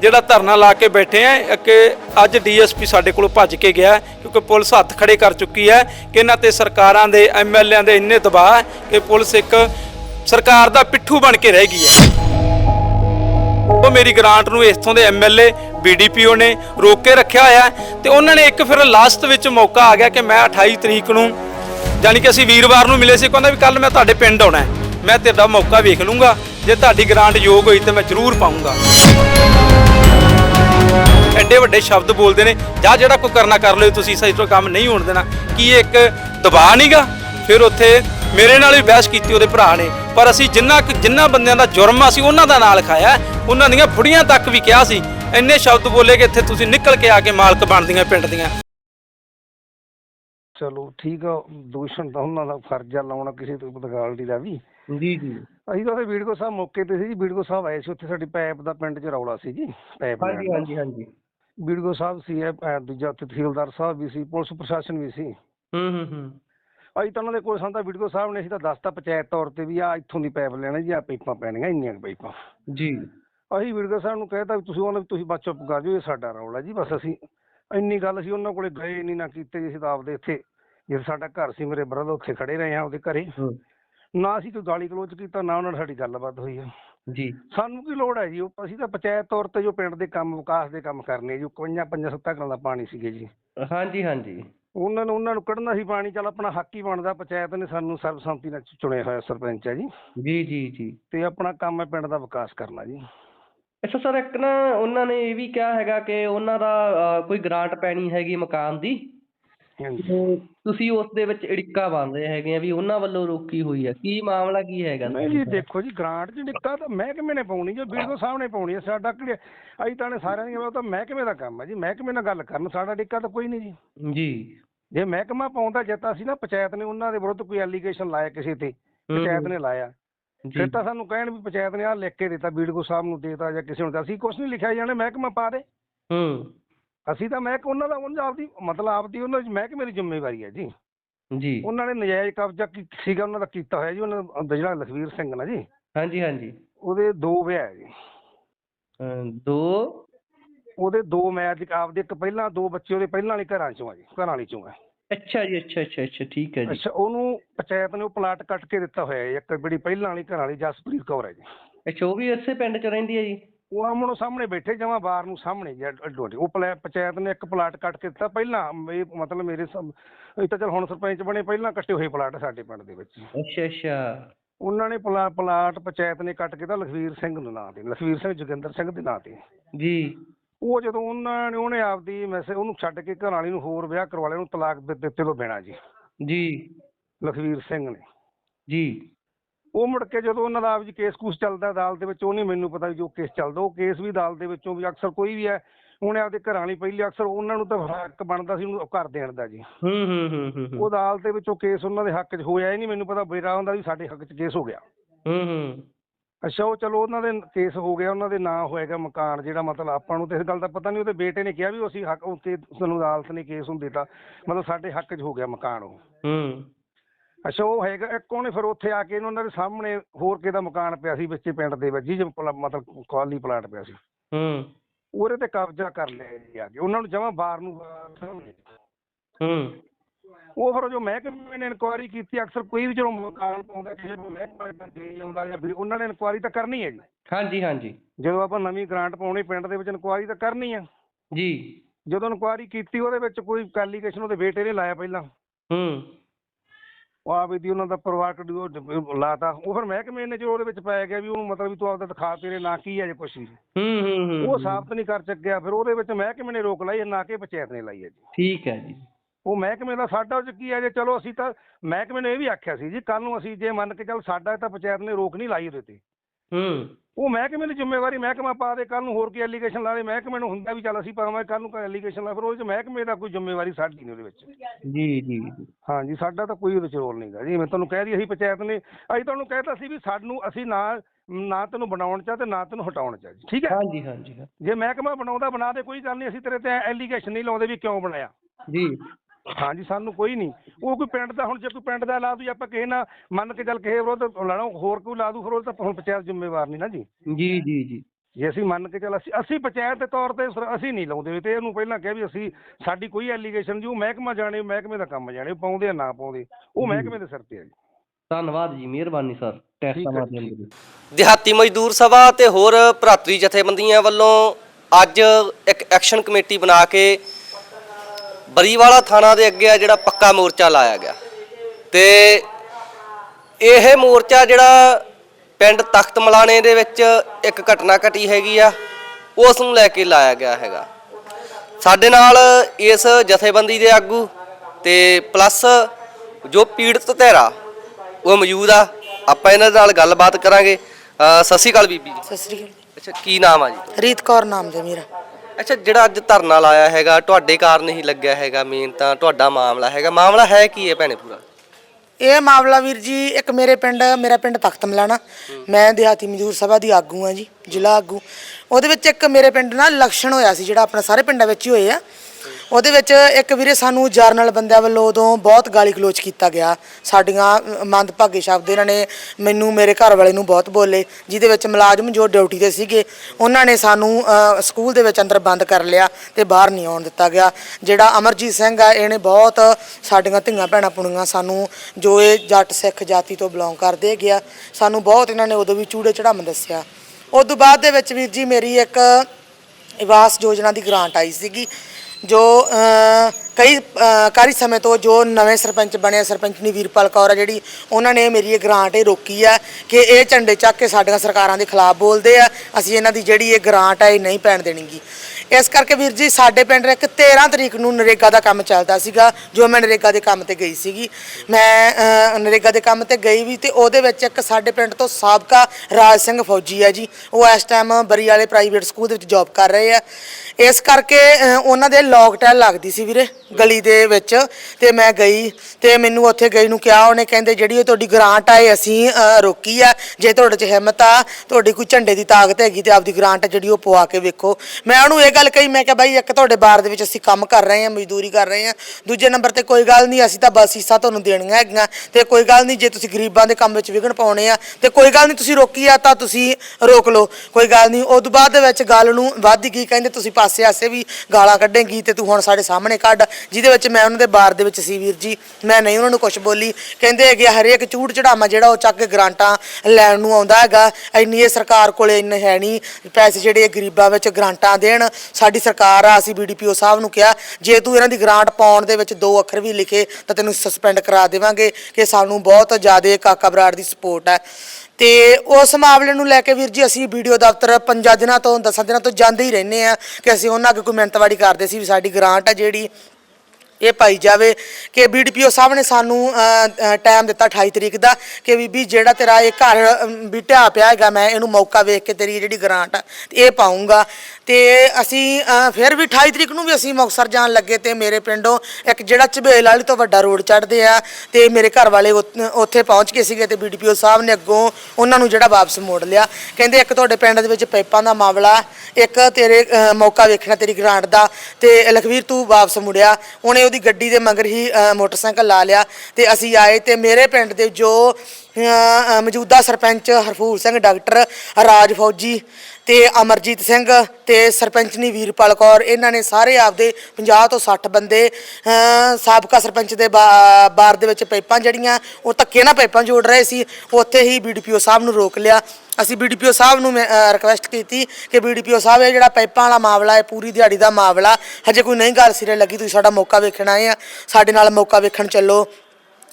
ਜਿਹੜਾ ਧਰਨਾ ਲਾ ਕੇ ਬੈਠੇ ਆ ਕਿ ਅੱਜ ਡੀਐਸਪੀ ਸਾਡੇ ਕੋਲ ਭੱਜ ਕੇ ਗਿਆ ਕਿਉਂਕਿ ਪੁਲਿਸ ਹੱਥ ਖੜੇ ਕਰ ਚੁੱਕੀ ਹੈ ਕਿ ਇਹਨਾਂ ਤੇ ਸਰਕਾਰਾਂ ਦੇ ਐਮਐਲਏਆਂ ਦੇ ਇੰਨੇ ਦਬਾਅ ਕਿ ਪੁਲਿਸ ਇੱਕ ਸਰਕਾਰ ਦਾ ਪਿੱਠੂ ਬਣ ਕੇ ਰਹਿ ਗਈ ਹੈ ਉਹ ਮੇਰੀ ਗ੍ਰਾਂਟ ਨੂੰ ਇੱਥੋਂ ਦੇ ਐਮਐਲਏ ਬੀਡੀਪੀਓ ਨੇ ਰੋਕ ਕੇ ਰੱਖਿਆ ਹੋਇਆ ਹੈ ਤੇ ਉਹਨਾਂ ਨੇ ਇੱਕ ਫਿਰ ਲਾਸਟ ਵਿੱਚ ਮੌਕਾ ਆ ਗਿਆ ਕਿ ਮੈਂ 28 ਤਰੀਕ ਨੂੰ ਯਾਨੀ ਕਿ ਅਸੀਂ ਵੀਰਵਾਰ ਨੂੰ ਮਿਲੇ ਸੀ ਕਹਿੰਦਾ ਵੀ ਕੱਲ ਮੈਂ ਤੁਹਾਡੇ ਪਿੰਡ ਆਉਣਾ ਹੈ। ਮੈਂ ਤੇਰਾ ਮੌਕਾ ਵੇਖ ਲੂੰਗਾ। ਜੇ ਤੁਹਾਡੀ ਗ੍ਰਾਂਟ ਯੋਗ ਹੋਈ ਤੇ ਮੈਂ ਜ਼ਰੂਰ ਪਾਉਂਗਾ ਐਡੇ ਵੱਡੇ ਸ਼ਬਦ ਬੋਲਦੇ ਨੇ, ਜਾਂ ਜਿਹੜਾ ਕੋਈ ਕਰਨਾ ਕਰ ਲਿਓ, ਤੁਸੀਂ ਸਹੀ ਤੋਂ ਕੰਮ ਨਹੀਂ ਹੋਣ ਦੇਣਾ। ਕੀ ਇੱਕ ਦਬਾਅ ਨਹੀਂਗਾ? ਫਿਰ ਉੱਥੇ ਮੇਰੇ ਨਾਲ ਵੀ ਬਹਿਸ ਕੀਤੀ ਉਹਦੇ ਭਰਾ ਨੇ। ਪਰ ਅਸੀਂ ਜਿੰਨਾ ਜਿੰਨਾ ਬੰਦਿਆਂ ਦਾ ਜੁਰਮ ਆ ਸੀ ਉਹਨਾਂ ਦਾ ਨਾਲ ਖਾਇਆ। ਉਹਨਾਂ ਦੀਆਂ ਬੁੜੀਆਂ ਤੱਕ ਵੀ ਕਿਹਾ ਸੀ। ਇੰਨੇ ਸ਼ਬਦ ਬੋਲੇ ਕਿ ਇੱਥੇ ਤੁਸੀਂ ਨਿਕਲ ਕੇ ਆ ਕੇ ਮਾਲਕ ਬਣਦੀਆਂ ਪਿੰਡ ਦੀਆਂ। ਚਲੋ ਠੀਕ ਆ, ਦੂਸ਼ਣ ਤਾਂ ਉਹਨਾਂ ਦਾ ਫਰਜ਼ ਆ, ਲਾਉਣਾ ਕਿਸੇ ਤੋਂ ਪਤਗਾਲਟੀ ਦਾ ਵੀ ਜੀ ਜੀ। ਅਸੀਂ ਤਾਂ ਉੱਥੇ ਵੀਡੀਓ ਸਾਹਿਬ ਮੌਕੇ ਤੇ ਸੀ ਜੀ ਵੀਡੀਓ ਸਾਹਿਬ ਆਏ ਸੀ ਉੱਥੇ ਸਾਡੀ ਪੈਪ ਦਾ ਪਿੰਡ 'ਚ ਰੌਲਾ ਸੀ ਜੀ ਪੈਪ ਹਾਂਜੀ ਹਾਂਜੀ ਹਾਂਜੀ। ਵੀਡੀਓ ਸਾਹਿਬ ਸੀ ਇਹ, ਅਹ, ਦੂਜਾ ਉੱਥੇ ਤਹਿਸੀਲਦਾਰ ਸਾਹਿਬ ਵੀ ਸੀ ਪੁਲਿਸ ਪ੍ਰਸ਼ਾਸਨ ਵੀ ਸੀ। ਹੂੰ ਹੂੰ ਹੂੰ। ਅਸੀਂ ਤਾਂ ਉਹਨਾਂ ਦੇ ਕੋਲ ਸਾਨੂੰ ਤਾਂ ਵੀਡੀਓ ਸਾਹਿਬ ਨੇ ਅਸੀਂ ਤਾਂ ਦੱਸਤਾ ਪੰਚਾਇਤ ਤੌਰ ਤੇ ਵੀ ਆ ਇੱਥੋਂ ਦੀ ਪੈਪ ਲੈਣਾ ਜੀ ਆ ਪਾਈਪਾਂ ਪੈਣੀਆਂ ਇੰਨੀਆਂ ਕੁ ਪਾਈਪਾਂ। ਜੀ। ਅਸੀਂ ਵੀਡੀਓ ਸਾਹਿਬ ਨੂੰ ਕਹਿਤਾ ਵੀ ਤੁਸੀਂ ਉਹਨਾਂ ਵੀ ਤੁਸੀਂ ਬਸ ਚੁੱਪ ਕਰ ਜਾਓ ਇਹ ਸਾਡਾ ਰੌਲਾ ਜੀ ਬਸ ਅਸੀਂ ਇੰਨੀ ਗੱਲ ਅਸੀਂ ਉਹਨਾਂ ਕੋਲੇ ਗਏ ਨਹੀਂ ਨਾ ਕੀਤੇ ਜੀ ਅਸੀਂ ਤਾਂ ਆਪਦੇ ਇੱਥੇ ਜਿਹੜਾ ਸਾਡਾ ਘਰ ਸੀ ਮੇਰੇ ਬਰਦਰ ਉੱਥੇ ਖੜੇ ਰਹੇ ਆ ਉਹਦੇ ਘਰੇ। ਹੂੰ। ਨਾ ਅਸੀਂ ਕੋਈ ਗਾਲੀ ਗਲੋਚ ਕੀਤਾ ਨਾ ਉਹਨਾਂ ਨਾਲ ਸਾਡੀ ਗੱਲਬਾਤ ਹੋਈ ਆ। ਜੀ। ਸਾਨੂੰ ਕੀ ਲੋੜ ਹੈ ਜੀ? ਉਹ ਅਸੀਂ ਤਾਂ ਪੰਚਾਇਤ ਤੌਰ ਤੇ ਜੋ ਪਿੰਡ ਦੇ ਕੰਮ ਵਿਕਾਸ ਦੇ ਕੰਮ ਕਰਨੇ ਜੋ ਪੰਜਾਂ ਪੰਜਾਂ ਸੱਤਾਂ ਘਰਾਂ ਦਾ ਪਾਣੀ ਸੀਗੇ ਜੀ। ਹਾਂਜੀ ਹਾਂਜੀ। ਉਹਨਾਂ ਨੂੰ ਉਹਨਾਂ ਨੂੰ ਕੱਢਣਾ ਸੀ ਪਾਣੀ ਚੱਲ ਆਪਣਾ ਹੱਕ ਹੀ ਬਣਦਾ ਪੰਚਾਇਤ ਨੇ ਸਾਨੂੰ ਸਰਬਸੰਮਤੀ ਨਾਲ ਚੁਣਿਆ ਹੋਇਆ ਸਰਪੰਚ ਹੈ ਜੀ। ਜੀ ਜੀ ਜੀ। ਤੇ ਆਪਣਾ ਕੰਮ ਹੈ ਪਿੰਡ ਦਾ ਵਿਕਾਸ ਕਰਨਾ ਜੀ। ਅੱਛਾ ਸਰ ਇੱਕ ਨਾ ਉਹਨਾਂ ਨੇ ਇਹ ਵੀ ਕਿਹਾ ਹੈਗਾ ਕਿ ਉਹਨਾਂ ਦਾ ਕੋਈ ਗ੍ਰਾਂਟ ਪੈਣੀ ਹੈਗੀ ਮਕਾਨ ਦੀ? ਤੇ ਤੁਸੀਂ ਉਸ ਦੇ ਵਿੱਚ ਬੰਨ ਰਹੇ ਹੈਗੇ ਆ ਵੀ ਉਹਨਾਂ ਵੱਲੋਂ ਰੋਕੀ ਹੋਈ ਹੈ ਕੀ ਮਾਮਲਾ ਕੀ ਹੈਗਾ? ਨਹੀਂ ਜੀ ਦੇਖੋ ਜੀ ਗ੍ਰਾਂਟ ਚ ਨਿੱਕਾ ਤਾਂ ਮਹਿਕਮੇ ਨੇ ਪਾਉਣੀ ਜੋ? ਵੀਡੀਓ ਸਾਹਮਣੇ ਪਾਉਣੀ ਹੈ ਸਾਡਾ ਕਿਹੜੇ ਅਸੀਂ ਤਾਂ ਨੇ ਸਾਰਿਆਂ ਦੀਆਂ ਉਹ ਤਾਂ ਮਹਿਕਮੇ ਦਾ ਕੰਮ ਹੈ ਜੀ। ਮਹਿਕਮੇ ਨਾਲ ਗੱਲ ਕਰਨ ਸਾਡਾ ਨਿੱਕਾ ਤਾਂ ਕੋਈ ਨਹੀਂ ਜੀ। ਜੀ। ਜੇ ਮਹਿਕਮਾ ਪਾਉਂਦਾ ਜੇ ਤਾਂ ਅਸੀਂ ਨਾ ਪੰਚਾਇਤ ਨੇ ਉਹਨਾਂ ਦੇ ਵਿਰੁੱਧ ਕੋਈ ਐਲੀਗੇਸ਼ਨ ਲਾਇਆ ਕਿਸੇ ਤੇ ਪੰਚਾਇਤ ਨੇ ਲਾਇਆ। ਜੀ। ਫਿਰ ਤਾਂ ਸਾਨੂੰ ਕਹਿਣ ਵੀ ਪੰਚਾਇਤ ਨੇ ਆਹ ਲਿਖ ਕੇ ਦਿੱਤਾ ਵੀਡੀਓ ਸਾਹਿਬ ਨੂੰ ਦੇਤਾ ਜਾਂ ਕਿਸੇ ਨੂੰ ਅਸੀਂ ਕੁਝ ਨਹੀਂ ਲਿਖਿਆ ਜਾਣੇ ਮਹਿਕਮਾ ਪਾ ਦੇ। ਹੂੰ। ਅਸੀਂ ਤਾਂ ਮਹਿਕ ਉਹਨਾਂ ਦਾ ਉਹਨਾਂ ਆਪਦੀ ਮਤਲਬ ਆਪਦੀ ਉਹਨਾਂ ਦੀ ਮਹਿਕਮੇ ਦੀ ਜ਼ਿੰਮੇਵਾਰੀ ਹੈ ਜੀ। ਜੀ। ਉਹਨਾਂ ਨੇ ਨਜਾਇਜ਼ ਕਬਜ਼ਾ ਕੀ ਸੀਗਾ ਉਹਨਾਂ ਦਾ ਕੀਤਾ ਹੋਇਆ ਜੀ ਉਹਨਾਂ ਦਾ ਜਿਹੜਾ ਲਖਵੀਰ ਸਿੰਘ ਨਾ ਜੀ। ਹਾਂਜੀ ਹਾਂਜੀ। ਉਹਦੇ ਦੋ ਵਿਆਹ ਹੈ ਜੀ ਦੋ? ਉਹਦੇ ਦੋ ਮੈਚ ਆਪਦੇ ਇੱਕ ਪਹਿਲਾਂ ਦੋ ਬੱਚੇ ਉਹਦੇ ਪਹਿਲਾਂ ਵਾਲੇ ਘਰਾਂ ਚੋਂ ਆ ਜੀ ਘਰਾਂ ਵਾਲੀ ਚੋਂ ਆ। ਅੱਛਾ ਜੀ ਅੱਛਾ ਅੱਛਾ ਅੱਛਾ ਠੀਕ ਹੈ ਜੀ। ਅੱਛਾ ਉਹਨੂੰ ਪੰਚਾਇਤ ਨੇ ਉਹ ਪਲਾਟ ਕੱਟ ਕੇ ਦਿੱਤਾ ਹੋਇਆ ਹੈ ਇੱਕ ਬੜੀ ਪਹਿਲਾਂ ਵਾਲੀ ਘਰਾਂ ਵਾਲੀ ਜਸਪ੍ਰੀਤ ਕੌਰ ਹੈ ਜੀ। ਅੱਛਾ ਉਹ ਵੀ ਇਸੇ ਪਿੰਡ 'ਚ ਰਹਿੰਦੀ ਹੈ ਜੀ? ਉਹ ਆਮਣੋ ਸਾਹਮਣੇ ਬੈਠੇ ਜਮਾ ਬਾਰ ਨੂੰ ਸਾਹਮਣੇ ਜੀ ਅੱਡੋ ਅੱਡੀ। ਉਹ ਪਲਾ- ਪੰਚਾਇਤ ਨੇ ਇੱਕ ਪਲਾਟ ਕੱਟ ਕੇ ਦਿੱਤਾ ਪਹਿਲਾਂ। ਇਹ ਮਤਲਬ ਮੇਰੇ ਸਮ- ਇਹ ਤਾਂ ਚਲ ਹੁਣ ਸਰਪੰਚ ਬਣੇ ਪਹਿਲਾਂ ਕੱਟੇ ਹੋਏ ਪਲਾਟ ਸਾਡੇ ਪਿੰਡ ਦੇ ਵਿੱਚ। ਅੱਛਾ ਅੱਛਾ। ਉਹਨਾਂ ਨੇ ਪਲਾ- ਪਲਾਟ ਪੰਚਾਇਤ ਨੇ ਕੱਟ ਕੇ ਤਾਂ ਲਖਵੀਰ ਸਿੰਘ ਦੇ ਨਾਂ ਤੇ ਲਖਵੀਰ ਸਿੰਘ ਜੋਗਿੰਦਰ ਸਿੰਘ ਦੇ ਨਾਂ ਤੇ। ਜੀ। ਉਹ ਜਦੋਂ ਉਹਨਾਂ ਨੇ ਉਹਨੇ ਆਪਦੀ ਮੈਸੇਜ ਉਹਨੂੰ ਛੱਡ ਕੇ ਘਰ ਵਾਲੀ ਨੂੰ ਹੋਰ ਵਿਆਹ ਕਰਵਾ ਲਿਆ ਉਹਨੂੰ ਤਲਾਕ ਦੇ ਦਿੱਤੇ ਤੋਂ ਬਿਨਾਂ ਜੀ। ਜੀ। ਲਖਵੀਰ ਸਿੰਘ ਨੇ। ਜੀ। ਉਹ ਮੁੜ ਕੇ ਜਦੋਂ ਉਹਨਾਂ ਦਾ ਆਪ ਜੀ ਕੇਸ ਕੂਸ ਚੱਲਦਾ ਅਦਾਲਤ ਦੇ ਵਿੱਚ ਉਹ ਨਹੀਂ ਮੈਨੂੰ ਪਤਾ ਜੋ ਕੇਸ ਚੱਲਦਾ ਉਹ ਕੇਸ ਵੀ ਅਦਾਲਤ ਦੇ ਵਿੱਚੋਂ ਵੀ ਅਕਸਰ ਕੋਈ ਵੀ ਹੈ ਉਹਨੇ ਆਪਦੇ ਘਰਾਂ ਵਾਲੀ ਪਹਿਲੀ ਅਕਸਰ ਉਹਨਾਂ ਨੂੰ ਤਾਂ ਹੱਕ ਬਣਦਾ ਸੀ ਉਹਨੂੰ ਘਰ ਦੇਣ ਦਾ ਜੀ। ਹੂੰ ਹੂੰ ਹੂੰ ਉਹ ਅਦਾਲਤ ਦੇ ਵਿੱਚੋਂ ਕੇਸ ਉਹਨਾਂ ਦੇ ਹੱਕ 'ਚ ਹੋਇਆ ਹੀ ਨਹੀਂ ਮੈਨੂੰ ਪਤਾ ਬੇਰਾ ਹੁੰਦਾ ਵੀ ਸਾਡੇ ਹੱਕ 'ਚ ਕੇਸ ਹੋ ਗਿਆ। ਹੂੰ ਹੂੰ। ਅੱਛਾ ਉਹ ਚਲੋ ਉਹਨਾਂ ਦੇ ਕੇਸ ਹੋ ਗਿਆ ਉਹਨਾਂ ਦੇ ਨਾਂ ਹੋਏਗਾ ਮਕਾਨ ਜਿਹੜਾ ਮਤਲਬ ਆਪਾਂ ਨੂੰ ਤੇ ਇਸ ਗੱਲ ਦਾ ਪਤਾ ਨਹੀਂ ਉਹਦੇ ਬੇਟੇ ਨੇ ਕਿਹਾ ਵੀ ਅਸੀਂ ਹੱਕ ਉੱਤੇ ਸਾਨੂੰ ਅਦਾਲਤ ਨੇ ਕੇਸ ਨੂੰ ਦਿੱਤਾ ਮਤਲਬ ਸਾਡੇ ਹੱਕ 'ਚ ਹੋ ਗਿਆ ਮਕਾਨ ਉਹ। ਹੂੰ। ਅੱਛਾ ਉਹ ਹੈਗਾ ਇੱਕ ਉਹਨੇ ਫਿਰ ਉੱਥੇ ਆ ਕੇ ਉਹਨਾਂ ਦੇ ਸਾਹਮਣੇ ਹੋਰ ਕਿਹਦਾ ਮਕਾਨ ਪਿਆ ਸੀ ਵਿੱਚੇ ਪਿੰਡ ਦੇ ਵਿੱਚ ਜੀ ਮਤਲਬ ਖਾਲੀ ਪਲਾਟ ਪਿਆ ਸੀ। ਹੂੰ। ਉਹਦੇ ਤੇ ਕਬਜ਼ਾ ਕਰ ਲਿਆ ਜੀ ਆ ਕੇ ਉਹਨਾਂ ਨੂੰ ਜਮਾ ਬਾਹਰ ਨੂੰ ਬਾਹਰ ਸਾਹਮਣੇ। ਹੂੰ। ਉਹ ਫਿਰ ਜੋ ਮਹਿਕਮੇ ਨੇ ਇਨਕੁਆਇਰੀ ਕੀਤੀ ਅਕਸਰ ਕੋਈ ਵੀ ਜਦੋਂ ਮਕਾਨ ਪਾਉਂਦਾ ਕਿਸੇ ਨੂੰ ਮਹਿਕਮੇ ਦਾ ਆਉਂਦਾ ਜਾਂ ਫਿਰ ਉਹਨਾਂ ਨੇ ਇਨਕੁਆਇਰੀ ਤਾਂ ਕਰਨੀ ਹੈ ਜੀ। ਹਾਂਜੀ ਹਾਂਜੀ। ਜਦੋਂ ਆਪਾਂ ਨਵੀਂ ਗ੍ਰਾਂਟ ਪਾਉਣੀ ਪਿੰਡ ਦੇ ਵਿੱਚ ਇਨਕੁਆਇਰੀ ਤਾਂ ਕਰਨੀ ਆ। ਜੀ। ਜਦੋਂ ਇਨਕੁਆਇਰੀ ਕੀਤੀ ਉਹਦੇ ਵਿੱਚ ਕੋਈ ਐਲੀਗੇਸ਼ਨ ਉਹਦੇ ਬੇਟੇ ਨੇ ਲਾਇਆ ਪਹਿਲਾਂ। ਹੂੰ। ਉਹ ਆ ਵੀ ਦੀ ਉਹਨਾਂ ਦਾ ਪਰਿਵਾਰ ਕਢੀ ਉਹ ਡ- ਲਾਤਾ। ਉਹ ਫਿਰ ਮਹਿਕਮੇ ਨੇ ਜੋ ਉਹਦੇ ਵਿੱਚ ਪਾਇਆ ਗਿਆ ਵੀ ਉਹਨੂੰ ਮਤਲਬ ਵੀ ਤੂੰ ਆਪਦਾ ਦਿਖਾ ਤੇਰੇ ਨਾਂ ਕੀ ਹੈ ਜੇ ਕੁਛ ਨਹੀਂ ਹੂੰ ਹੂੰ ਹੂੰ ਉਹ ਸਾਬਤ ਨਹੀਂ ਕਰ ਸਕਿਆ ਫਿਰ ਉਹਦੇ ਵਿੱਚ ਮਹਿਕਮੇ ਨੇ ਰੋਕ ਲਾਈ ਨਾ ਕਿ ਪੰਚਾਇਤ ਨੇ ਲਾਈ ਹੈ ਜੀ। ਠੀਕ ਹੈ ਜੀ। ਉਹ ਮਹਿਕਮੇ ਦਾ ਸਾਡਾ ਉਹ 'ਚ ਕੀ ਹੈ ਜੇ ਚਲੋ ਅਸੀਂ ਤਾਂ ਮਹਿਕਮੇ ਨੇ ਇਹ ਵੀ ਆਖਿਆ ਸੀ ਜੀ ਕੱਲ ਨੂੰ ਅਸੀਂ ਜੇ ਮੰਨ ਕੇ ਚੱਲ ਸਾਡਾ ਤਾਂ ਪੰਚਾਇਤ ਨੇ ਰੋਕ ਨਹੀਂ ਲਾਈ ਉਹਦੇ ਤੇ। ਹੂੰ। ਉਹ ਮਹਿਕਮੇ ਦੀ ਜ਼ਿੰਮੇਵਾਰੀ ਮਹਿਕਮਾ ਪਾ ਦੇ ਕੱਲ ਨੂੰ ਹੋਰ ਕੀ ਐਲੀਗੇਸ਼ਨ ਲਾ ਦੇ ਮਹਿਕਮੇ ਨੂੰ ਹੁੰਦਾ ਵੀ ਚੱਲ ਅਸੀਂ ਪਾਵਾਂਗੇ ਕੱਲ ਨੂੰ ਕੋਈ ਐਲੀਗੇਸ਼ਨ ਲਾ ਫਿਰ ਉਹਦੇ 'ਚ ਮਹਿਕਮੇ ਦਾ ਕੋਈ ਜ਼ਿੰਮੇਵਾਰੀ ਸਾਡੀ ਨਹੀਂ ਉਹਦੇ ਵਿੱਚ। ਜੀ ਜੀ ਜੀ। ਹਾਂਜੀ ਸਾਡਾ ਤਾਂ ਕੋਈ ਉਹਦੇ 'ਚ ਰੋਲ ਨਹੀਂਗਾ। ਜੀ ਮੈਂ ਤੁਹਾਨੂੰ ਕਹਿ ਰਹੀ ਅਸੀਂ ਪੰਚਾਇਤ ਨੇ ਅਸੀਂ ਤੁਹਾਨੂੰ ਕਹਿਤਾ ਸੀ ਵੀ ਸਾਨੂੰ ਅਸੀਂ ਨਾ ਨਾ ਤੈਨੂੰ ਬਣਾਉਣ ਚਾਹ ਤੇ ਨਾ ਤੈਨੂੰ ਹਟਾਉਣ ਚਾਹ ਜੀ ਠੀਕ ਹੈ? ਹਾਂਜੀ ਹਾਂਜੀ ਹਾਂ। ਜੇ ਮਹਿਕਮਾ ਬਣਾਉਂਦਾ ਬਣਾ ਦੇ ਕੋਈ ਗੱਲ ਨਹੀਂ ਅਸੀਂ ਤੇਰੇ ਤੇ ਐਲੀਗੇਸ਼ਨ ਨਹੀਂ ਲਾਉਂਦੇ ਵੀ ਕਿਉਂ ਬਣਾਇਆ। ਜੀ। ਹਾਂਜੀ ਸਾਨੂੰ ਕੋਈ ਨਹੀਂ। ਉਹ ਕੋਈ ਪਿੰਡ ਦਾ ਹੁਣ ਜੇ ਕੋਈ ਪਿੰਡ ਦਾ ਲਾ ਦੂ ਜਾਂ ਆਪਾਂ ਕਿਸੇ ਨਾਲ ਮੰਨ ਕੇ ਚੱਲ ਕਿਸੇ ਵਿਰੁੱਧ ਲੜੋ ਹੋਰ ਕੋਈ ਲਾ ਦੂ ਫਿਰ ਉਹ ਤਾਂ ਹੁਣ ਪੰਚਾਇਤ ਜ਼ਿੰਮੇਵਾਰ ਨਹੀਂ ਨਾ ਜੀ। ਜੀ ਜੀ ਜੀ। ਜੇ ਅਸੀਂ ਮੰਨ ਕੇ ਚੱਲ ਅਸੀਂ ਅਸੀਂ ਪੰਚਾਇਤ ਦੇ ਤੌਰ ਤੇ ਸਰ- ਅਸੀਂ ਨਹੀਂ ਲਾਉਂਦੇ। ਤੇ ਇਹਨੂੰ ਪਹਿਲਾਂ ਕਿਹਾ ਵੀ ਅਸੀਂ ਸਾਡੀ ਕੋਈ ਐਲੀਗੇਸ਼ਨ ਜੀ ਉਹ ਮਹਿਕਮਾ ਜਾਣੇ ਮਹਿਕਮੇ ਦਾ ਕੰਮ ਜਾਣੇ ਪਾਉਂਦੇ ਆ ਨਾ ਪਾਉਂਦੇ ਉਹ ਮਹਿਕਮੇ ਦੇ ਸਿਰ ਤੇ ਆ ਜੀ। ਧੰਨਵਾਦ ਜੀ ਮਿਹਰਬਾਨੀ ਸਰ। ਟੈਸਟ ਦੇ ਲਈ ਦਿਹਾਤੀ ਮਜ਼ਦੂਰ ਸਭਾ ਤੇ ਹੋਰ ਭਰਾਤਰੀ ਜਥੇਬੰਦੀਆਂ ਵੱਲੋਂ ਅੱਜ ਇੱਕ ਐਕਸ਼ਨ ਕਮੇਟੀ ਬਣਾ ਕੇ ਬਰੀਵਾਲਾ ਥਾਣਾ ਦੇ ਅੱਗੇ ਆ ਜਿਹੜਾ ਪੱਕਾ ਮੋਰਚਾ ਲਾਇਆ ਗਿਆ। ਤੇ ਇਹ ਮੋਰਚਾ ਜਿਹੜਾ ਪਿੰਡ ਤਖਤ ਮਲਾਣੇ ਦੇ ਵਿੱਚ ਇੱਕ ਘਟਨਾ ਘਟੀ ਹੈਗੀ ਆ ਉਸ ਨੂੰ ਲੈ ਕੇ ਲਾਇਆ ਗਿਆ ਹੈਗਾ। ਸਾਡੇ ਨਾਲ ਇਸ ਜਥੇਬੰਦੀ ਦੇ ਆਗੂ ਤੇ ਪਲੱਸ ਜੋ ਪੀੜਤ ਧਿਰਾ ਉਹ ਮੌਜੂਦ ਆ। ਆਪਾਂ ਇਹਨਾਂ ਨਾਲ ਗੱਲਬਾਤ ਕਰਾਂਗੇ। ਸਤਿ ਸ਼੍ਰੀ ਅਕਾਲ ਬੀਬੀ ਜੀ। ਸਤਿ ਸ੍ਰੀ ਅੱਛਾ ਕੀ ਨਾਮ ਆ ਜੀ? ਅਕਾਲ ਰੀਤ ਕੌਰ ਨਾਮ ਦੇ ਮੇਰਾ। ਅੱਛਾ, ਜਿਹੜਾ ਅੱਜ ਧਰਨਾ ਲਾਇਆ ਹੈਗਾ, ਤੁਹਾਡੇ ਕਾਰਨ ਹੀ ਲੱਗਿਆ ਹੈਗਾ ਮੇਨ ਤਾਂ ਤੁਹਾਡਾ ਮਾਮਲਾ ਹੈਗਾ। ਮਾਮਲਾ ਹੈ ਕੀ ਹੈ ਭੈਣੇ ਪੂਰਾ? ਇਹ ਮਾਮਲਾ ਵੀਰ ਜੀ, ਇੱਕ ਮੇਰੇ ਪਿੰਡ, ਮੇਰਾ ਪਿੰਡ ਤਖਤ ਮਲਾਣਾ। ਮੈਂ ਦਿਹਾਤੀ ਮਜ਼ਦੂਰ ਸਭਾ ਦੀ ਆਗੂ ਆ ਜੀ, ਜ਼ਿਲ੍ਹਾ ਆਗੂ। ਉਹਦੇ ਵਿੱਚ ਇੱਕ ਮੇਰੇ ਪਿੰਡ ਨਾਲ ਇਲੈਕਸ਼ਨ ਹੋਇਆ ਸੀ, ਜਿਹੜਾ ਆਪਣਾ ਸਾਰੇ ਪਿੰਡਾਂ ਵਿੱਚ ਹੀ ਹੋਏ ਆ। ਉਹਦੇ ਵਿੱਚ ਇੱਕ ਵੀਰੇ ਸਾਨੂੰ ਜਰਨਲ ਬੰਦਿਆਂ ਵੱਲੋਂ ਉਦੋਂ ਬਹੁਤ ਗਾਲੀ ਗਲੋਚ ਕੀਤਾ ਗਿਆ। ਸਾਡੀਆਂ ਮੰਦਭਾਗੇ ਸ਼ਬਦ ਇਹਨਾਂ ਨੇ ਮੈਨੂੰ, ਮੇਰੇ ਘਰ ਵਾਲੇ ਨੂੰ ਬਹੁਤ ਬੋਲੇ, ਜਿਹਦੇ ਵਿੱਚ ਮੁਲਾਜ਼ਮ ਜੋ ਡਿਊਟੀ ਤੇ ਸੀਗੇ, ਉਹਨਾਂ ਨੇ ਸਾਨੂੰ ਸਕੂਲ ਦੇ ਵਿੱਚ ਅੰਦਰ ਬੰਦ ਕਰ ਲਿਆ ਤੇ ਬਾਹਰ ਨਹੀਂ ਆਉਣ ਦਿੱਤਾ ਗਿਆ। ਜਿਹੜਾ ਅਮਰਜੀਤ ਸਿੰਘ ਆ, ਇਹਨੇ ਬਹੁਤ ਸਾਡੀਆਂ ਧੀਆਂ ਭੈਣਾਂ ਪੁਣੀਆਂ ਸਾਨੂੰ ਜੋ ਇਹ ਜੱਟ ਸਿੱਖ ਜਾਤੀ ਤੋਂ ਬਿਲੋਂਗ ਕਰਦੇ ਗਿਆ, ਸਾਨੂੰ ਬਹੁਤ ਇਹਨਾਂ ਨੇ ਉਦੋਂ ਵੀ ਚੂੜੇ ਚੜਾਮ ਦੱਸਿਆ। ਉਸ ਤੋਂ ਬਾਅਦ ਦੇ ਵਿੱਚ ਵੀਰ ਜੀ ਮੇਰੀ ਇੱਕ ਆਵਾਸ ਯੋਜਨਾ ਦੀ ਗ੍ਰਾਂਟ ਆਈ ਸੀਗੀ। ਜੋ ਕਈ ਅ, ਸਮੇਂ ਤੋਂ ਜੋ ਨਵੇਂ ਸਰਪੰਚ ਬਣੇ ਸਰਪੰਚ ਨੀ ਵੀਰਪਾਲ ਕੌਰ ਆ ਜਿਹੜੀ ਉਹਨਾਂ ਨੇ ਮੇਰੀ ਇਹ ਗ੍ਰਾਂਟ ਇਹ ਰੋਕੀ ਆ ਕਿ ਇਹ ਝੰਡੇ ਚੱਕ ਕੇ ਸਾਡੀਆਂ ਸਰਕਾਰਾਂ ਦੇ ਖਿਲਾਫ ਬੋਲਦੇ ਆ। ਅਸੀਂ ਇਹਨਾਂ ਦੀ ਜਿਹੜੀ ਇਹ ਗ੍ਰਾਂਟ ਆ ਇਹ ਨਹੀਂ ਪੈਣ ਦੇਣੀਗੀ। ਇਸ ਕਰਕੇ ਵੀਰ ਜੀ, ਸਾਡੇ ਪਿੰਡ ਇੱਕ 13 ਤਰੀਕ ਨੂੰ ਨਰੇਗਾ ਦਾ ਕੰਮ ਚੱਲਦਾ ਸੀਗਾ, ਜੋ ਮੈਂ ਨਰੇਗਾ ਦੇ ਕੰਮ ਤੇ ਗਈ ਸੀਗੀ। ਮੈਂ ਨਰੇਗਾ ਦੇ ਕੰਮ ਤੇ ਗਈ ਵੀ ਤੇ ਉਹਦੇ ਵਿੱਚ ਇੱਕ ਸਾਡੇ ਪਿੰਡ ਤੋਂ ਸਾਬਕਾ ਰਾਜ ਸਿੰਘ ਫੌਜੀ ਹੈ ਜੀ। ਉਹ ਇਸ ਟਾਈਮ ਬਰੀ ਵਾਲੇ ਪ੍ਰਾਈਵੇਟ ਸਕੂਲ ਦੇ ਵਿੱਚ ਜੌਬ ਕਰ ਰਹੇ ਆ। ਇਸ ਕਰਕੇ ਉਹਨਾਂ ਦੇ ਲੌਕਟਾਈਨ ਲੱਗਦੀ ਸੀ ਵੀਰੇ, ਗਲੀ ਦੇ ਵਿੱਚ। ਤੇ ਮੈਂ ਗਈ ਤੇ ਮੈਨੂੰ ਉੱਥੇ ਗਈ ਨੂੰ ਕਿਹਾ, ਉਹਨੇ ਕਹਿੰਦੇ, ਜਿਹੜੀ ਉਹ ਤੁਹਾਡੀ ਗ੍ਰਾਂਟ ਆ ਇਹ ਅਸੀਂ ਰੋਕੀ ਆ। ਜੇ ਤੁਹਾਡੇ 'ਚ ਹਿੰਮਤ ਆ, ਤੁਹਾਡੀ ਕੋਈ ਝੰਡੇ ਦੀ ਤਾਕਤ ਹੈਗੀ ਤੇ ਆਪਦੀ ਗ੍ਰਾਂਟ ਜਿਹੜੀ ਉਹ ਪਵਾ ਕੇ ਵੇਖੋ। ਮੈਂ ਉਹਨੂੰ ਇਹ ਗੱਲ ਕਹੀ ਮੈਂ ਕਿਹਾ ਬਾਈ ਇੱਕ ਤੁਹਾਡੇ ਬਾਰ ਦੇ ਵਿੱਚ ਅਸੀਂ ਕੰਮ ਕਰ ਰਹੇ ਹਾਂ ਮਜ਼ਦੂਰੀ ਕਰ ਰਹੇ ਹਾਂ। ਦੂਜੇ ਨੰਬਰ ਤੇ ਕੋਈ ਗੱਲ ਨਹੀਂ ਅਸੀਂ ਤਾਂ ਬਸ ਹਿੱਸਾ ਤੁਹਾਨੂੰ ਦੇਣੀਆਂ ਹੈਗੀਆਂ। ਤੇ ਕੋਈ ਗੱਲ ਨਹੀਂ ਜੇ ਤੁਸੀਂ ਗਰੀਬਾਂ ਦੇ ਕੰਮ ਵਿੱਚ ਵਿਘਨ ਪਾਉਣੇ ਆ ਤੇ ਕੋਈ ਗੱਲ ਨਹੀਂ ਤੁਸੀਂ ਰੋਕੀ ਆ ਤਾਂ ਤੁਸੀਂ ਰੋਕ ਲਓ। ਕੋਈ ਗੱਲ ਨਹੀਂ ਉਸ ਤੋਂ ਬਾਅਦ ਦੇ ਵਿੱਚ ਗੱਲ ਨੂੰ ਵੱਧ ਗਈ ਕਹਿੰਦੇ ਤੁਸੀਂ ਪਾਸੇ ਆਸੇ ਵੀ ਗਾਲਾਂ ਕੱਢੇਂਗੀ ਤੇ ਤੂੰ ਹੁਣ ਸਾਡੇ ਸਾਹਮਣੇ ਕੱਢ ਜਿਹਦੇ ਵਿੱਚ ਮੈਂ ਉਹਨਾਂ ਦੇ ਬਾਰ ਦੇ ਵਿੱਚ ਸੀ ਵੀਰ ਜੀ ਮੈਂ ਨਹੀਂ ਉਹਨਾਂ ਨੂੰ ਕੁਝ ਬੋਲੀ। ਕਹਿੰਦੇ ਹੈਗੇ ਆ, ਹਰੇਕ ਝੂਠ ਚੜਾਮਾ ਜਿਹੜਾ ਉਹ ਚੱਕ ਕੇ ਗ੍ਰਾਂਟਾਂ ਲੈਣ ਨੂੰ ਆਉਂਦਾ ਹੈਗਾ। ਇੰਨੀ ਇਹ ਸਰਕਾਰ ਕੋਲੇ ਇੰਨੇ ਹੈ ਨਹੀਂ ਪੈਸੇ ਜਿਹੜੇ ਗਰੀਬਾਂ ਵਿੱਚ ਗ੍ਰਾਂਟਾਂ ਦੇਣ ਸਾਡੀ ਸਰਕਾਰ ਆ, ਅਸੀਂ ਬੀਡੀਪੀਓ ਸਾਹਿਬ ਨੂੰ ਕਿਹਾ, ਜੇ ਤੂੰ ਇਹਨਾਂ ਦੀ ਗ੍ਰਾਂਟ ਪਾਉਣ ਦੇ ਵਿੱਚ ਦੋ ਅੱਖਰ ਵੀ ਲਿਖੇ, ਤਾਂ ਤੈਨੂੰ ਸਸਪੈਂਡ ਕਰਾ ਦੇਵਾਂਗੇ, ਕਿ ਸਾਨੂੰ ਬਹੁਤ ਜ਼ਿਆਦਾ ਕਾਕਾ ਬਰਾੜ ਦੀ ਸਪੋਰਟ ਹੈ ਤੇ ਉਸ ਮਾਮਲੇ ਨੂੰ ਲੈ ਕੇ ਵੀਰ ਜੀ ਅਸੀਂ ਵੀਡੀਓ ਦਫ਼ਤਰ ਪੰਜਾਂ ਦਿਨਾਂ ਤੋਂ ਦਸਾਂ ਦਿਨਾਂ ਤੋਂ ਜਾਂਦੇ ਹੀ ਰਹਿੰਦੇ ਆ, ਕਿ ਅਸੀਂ ਉਹਨਾਂ ਅੱਗੇ ਕੋਈ ਮਿਹਨਤਵਾੜੀ ਕਰਦੇ ਸੀ ਵੀ ਸਾਡੀ ਗ੍ਰਾਂਟ ਆ ਜਿਹੜੀ ਇਹ ਪਾਈ ਜਾਵੇ ਕਿ ਬੀਡੀਪੀਓ ਸਾਹਿਬ ਨੇ ਸਾਨੂੰ ਟਾਈਮ ਦਿੱਤਾ 28 ਤਰੀਕ ਦਾ ਕਿ ਬੀਬੀ ਜਿਹੜਾ ਤੇਰਾ ਇਹ ਘਰ ਅਮ, ਵੀ ਢਾਹ ਪਿਆ ਹੈਗਾ ਮੈਂ ਇਹਨੂੰ ਮੌਕਾ ਵੇਖ ਕੇ ਤੇਰੀ ਜਿਹੜੀ ਗ੍ਰਾਂਟ ਆ ਤੇ ਇਹ ਪਾਉਂਗਾ ਤੇ ਅਸੀਂ ਫਿਰ ਵੀ 28 ਤਰੀਕ ਨੂੰ ਵੀ ਅਸੀਂ ਮੁਕਤਸਰ ਜਾਣ ਲੱਗੇ ਤੇ ਮੇਰੇ ਪਿੰਡੋਂ ਇੱਕ ਜਿਹੜਾ ਝਬੇਲ ਵਾਲੀ ਤੋਂ ਵੱਡਾ ਰੋਡ ਚੜ੍ਹਦੇ ਆ ਤੇ ਮੇਰੇ ਘਰ ਵਾਲੇ ਉੱਥੇ ਪਹੁੰਚ ਗਏ ਸੀਗੇ ਤੇ ਬੀਡੀਪੀਓ ਸਾਹਿਬ ਨੇ ਅੱਗੋਂ ਉਹਨਾਂ ਨੂੰ ਜਿਹੜਾ ਵਾਪਸ ਮੋੜ ਲਿਆ। ਕਹਿੰਦੇ ਇੱਕ ਤੁਹਾਡੇ ਪਿੰਡ ਦੇ ਵਿੱਚ ਪਾਈਪਾਂ ਦਾ ਮਾਮਲਾ ਇੱਕ ਤੇਰੇ ਮੌਕਾ ਵੇਖਣਾ ਤੇਰੀ ਗ੍ਰਾਂਟ ਦਾ ਤੇ ਲਖਵੀਰ ਤੂੰ ਵਾਪਸ ਮੁੜਿਆ। ਉਹਨੇ ਉਹਦੀ ਗੱਡੀ ਦੇ ਮਗਰ ਹੀ ਅ, ਮੋਟਰਸਾਈਕਲ ਲਾ ਲਿਆ ਤੇ ਅਸੀਂ ਆਏ ਤੇ ਮੇਰੇ ਪਿੰਡ ਦੇ ਜੋ ਅ, ਅ, ਮੌਜੂਦਾ ਸਰਪੰਚ ਹਰਫੂਲ ਸਿੰਘ ਡਾਕਟਰ ਰਾਜ ਫੌਜੀ ਤੇ ਅਮਰਜੀਤ ਸਿੰਘ ਤੇ ਸਰਪੰਚਨੀ ਵੀਰਪਾਲ ਕੌਰ, ਇਹਨਾਂ ਨੇ ਸਾਰੇ ਆਪਦੇ 50 ਤੋਂ 60 ਬੰਦੇ ਸਾਬਕਾ ਸਰਪੰਚ ਦੇ ਬਾ- ਬਾਰ ਦੇ ਵਿੱਚ ਪਾਈਪਾਂ ਜਿਹੜੀਆਂ ਉਹ ਧੱਕੇ ਨਾਲ ਪਾਈਪਾਂ ਜੋੜ ਰਹੇ ਸੀ, ਉੱਥੇ ਹੀ ਬੀਡੀਪੀਓ ਸਾਹਿਬ ਨੂੰ ਰੋਕ ਲਿਆ। ਅਸੀਂ ਬੀਡੀਪੀਓ ਸਾਹਿਬ ਨੂੰ ਰਿਕਵੈਸਟ ਕੀਤੀ ਕਿ ਬੀਡੀਪੀਓ ਸਾਹਿਬ, ਇਹ ਜਿਹੜਾ ਪਾਈਪਾਂ ਵਾਲਾ ਮਾਮਲਾ ਹੈ, ਪੂਰੀ ਦਿਹਾੜੀ ਦਾ ਮਾਮਲਾ, ਹਜੇ ਕੋਈ ਨਹੀਂ ਗੱਲ ਸਿਰੇ ਲੱਗੀ, ਤੁਸੀਂ ਸਾਡਾ ਮੌਕਾ ਵੇਖਣ ਆਏ ਆ। ਸਾਡੇ ਨਾਲ ਮੌਕਾ ਵੇਖਣ ਚੱਲੋ।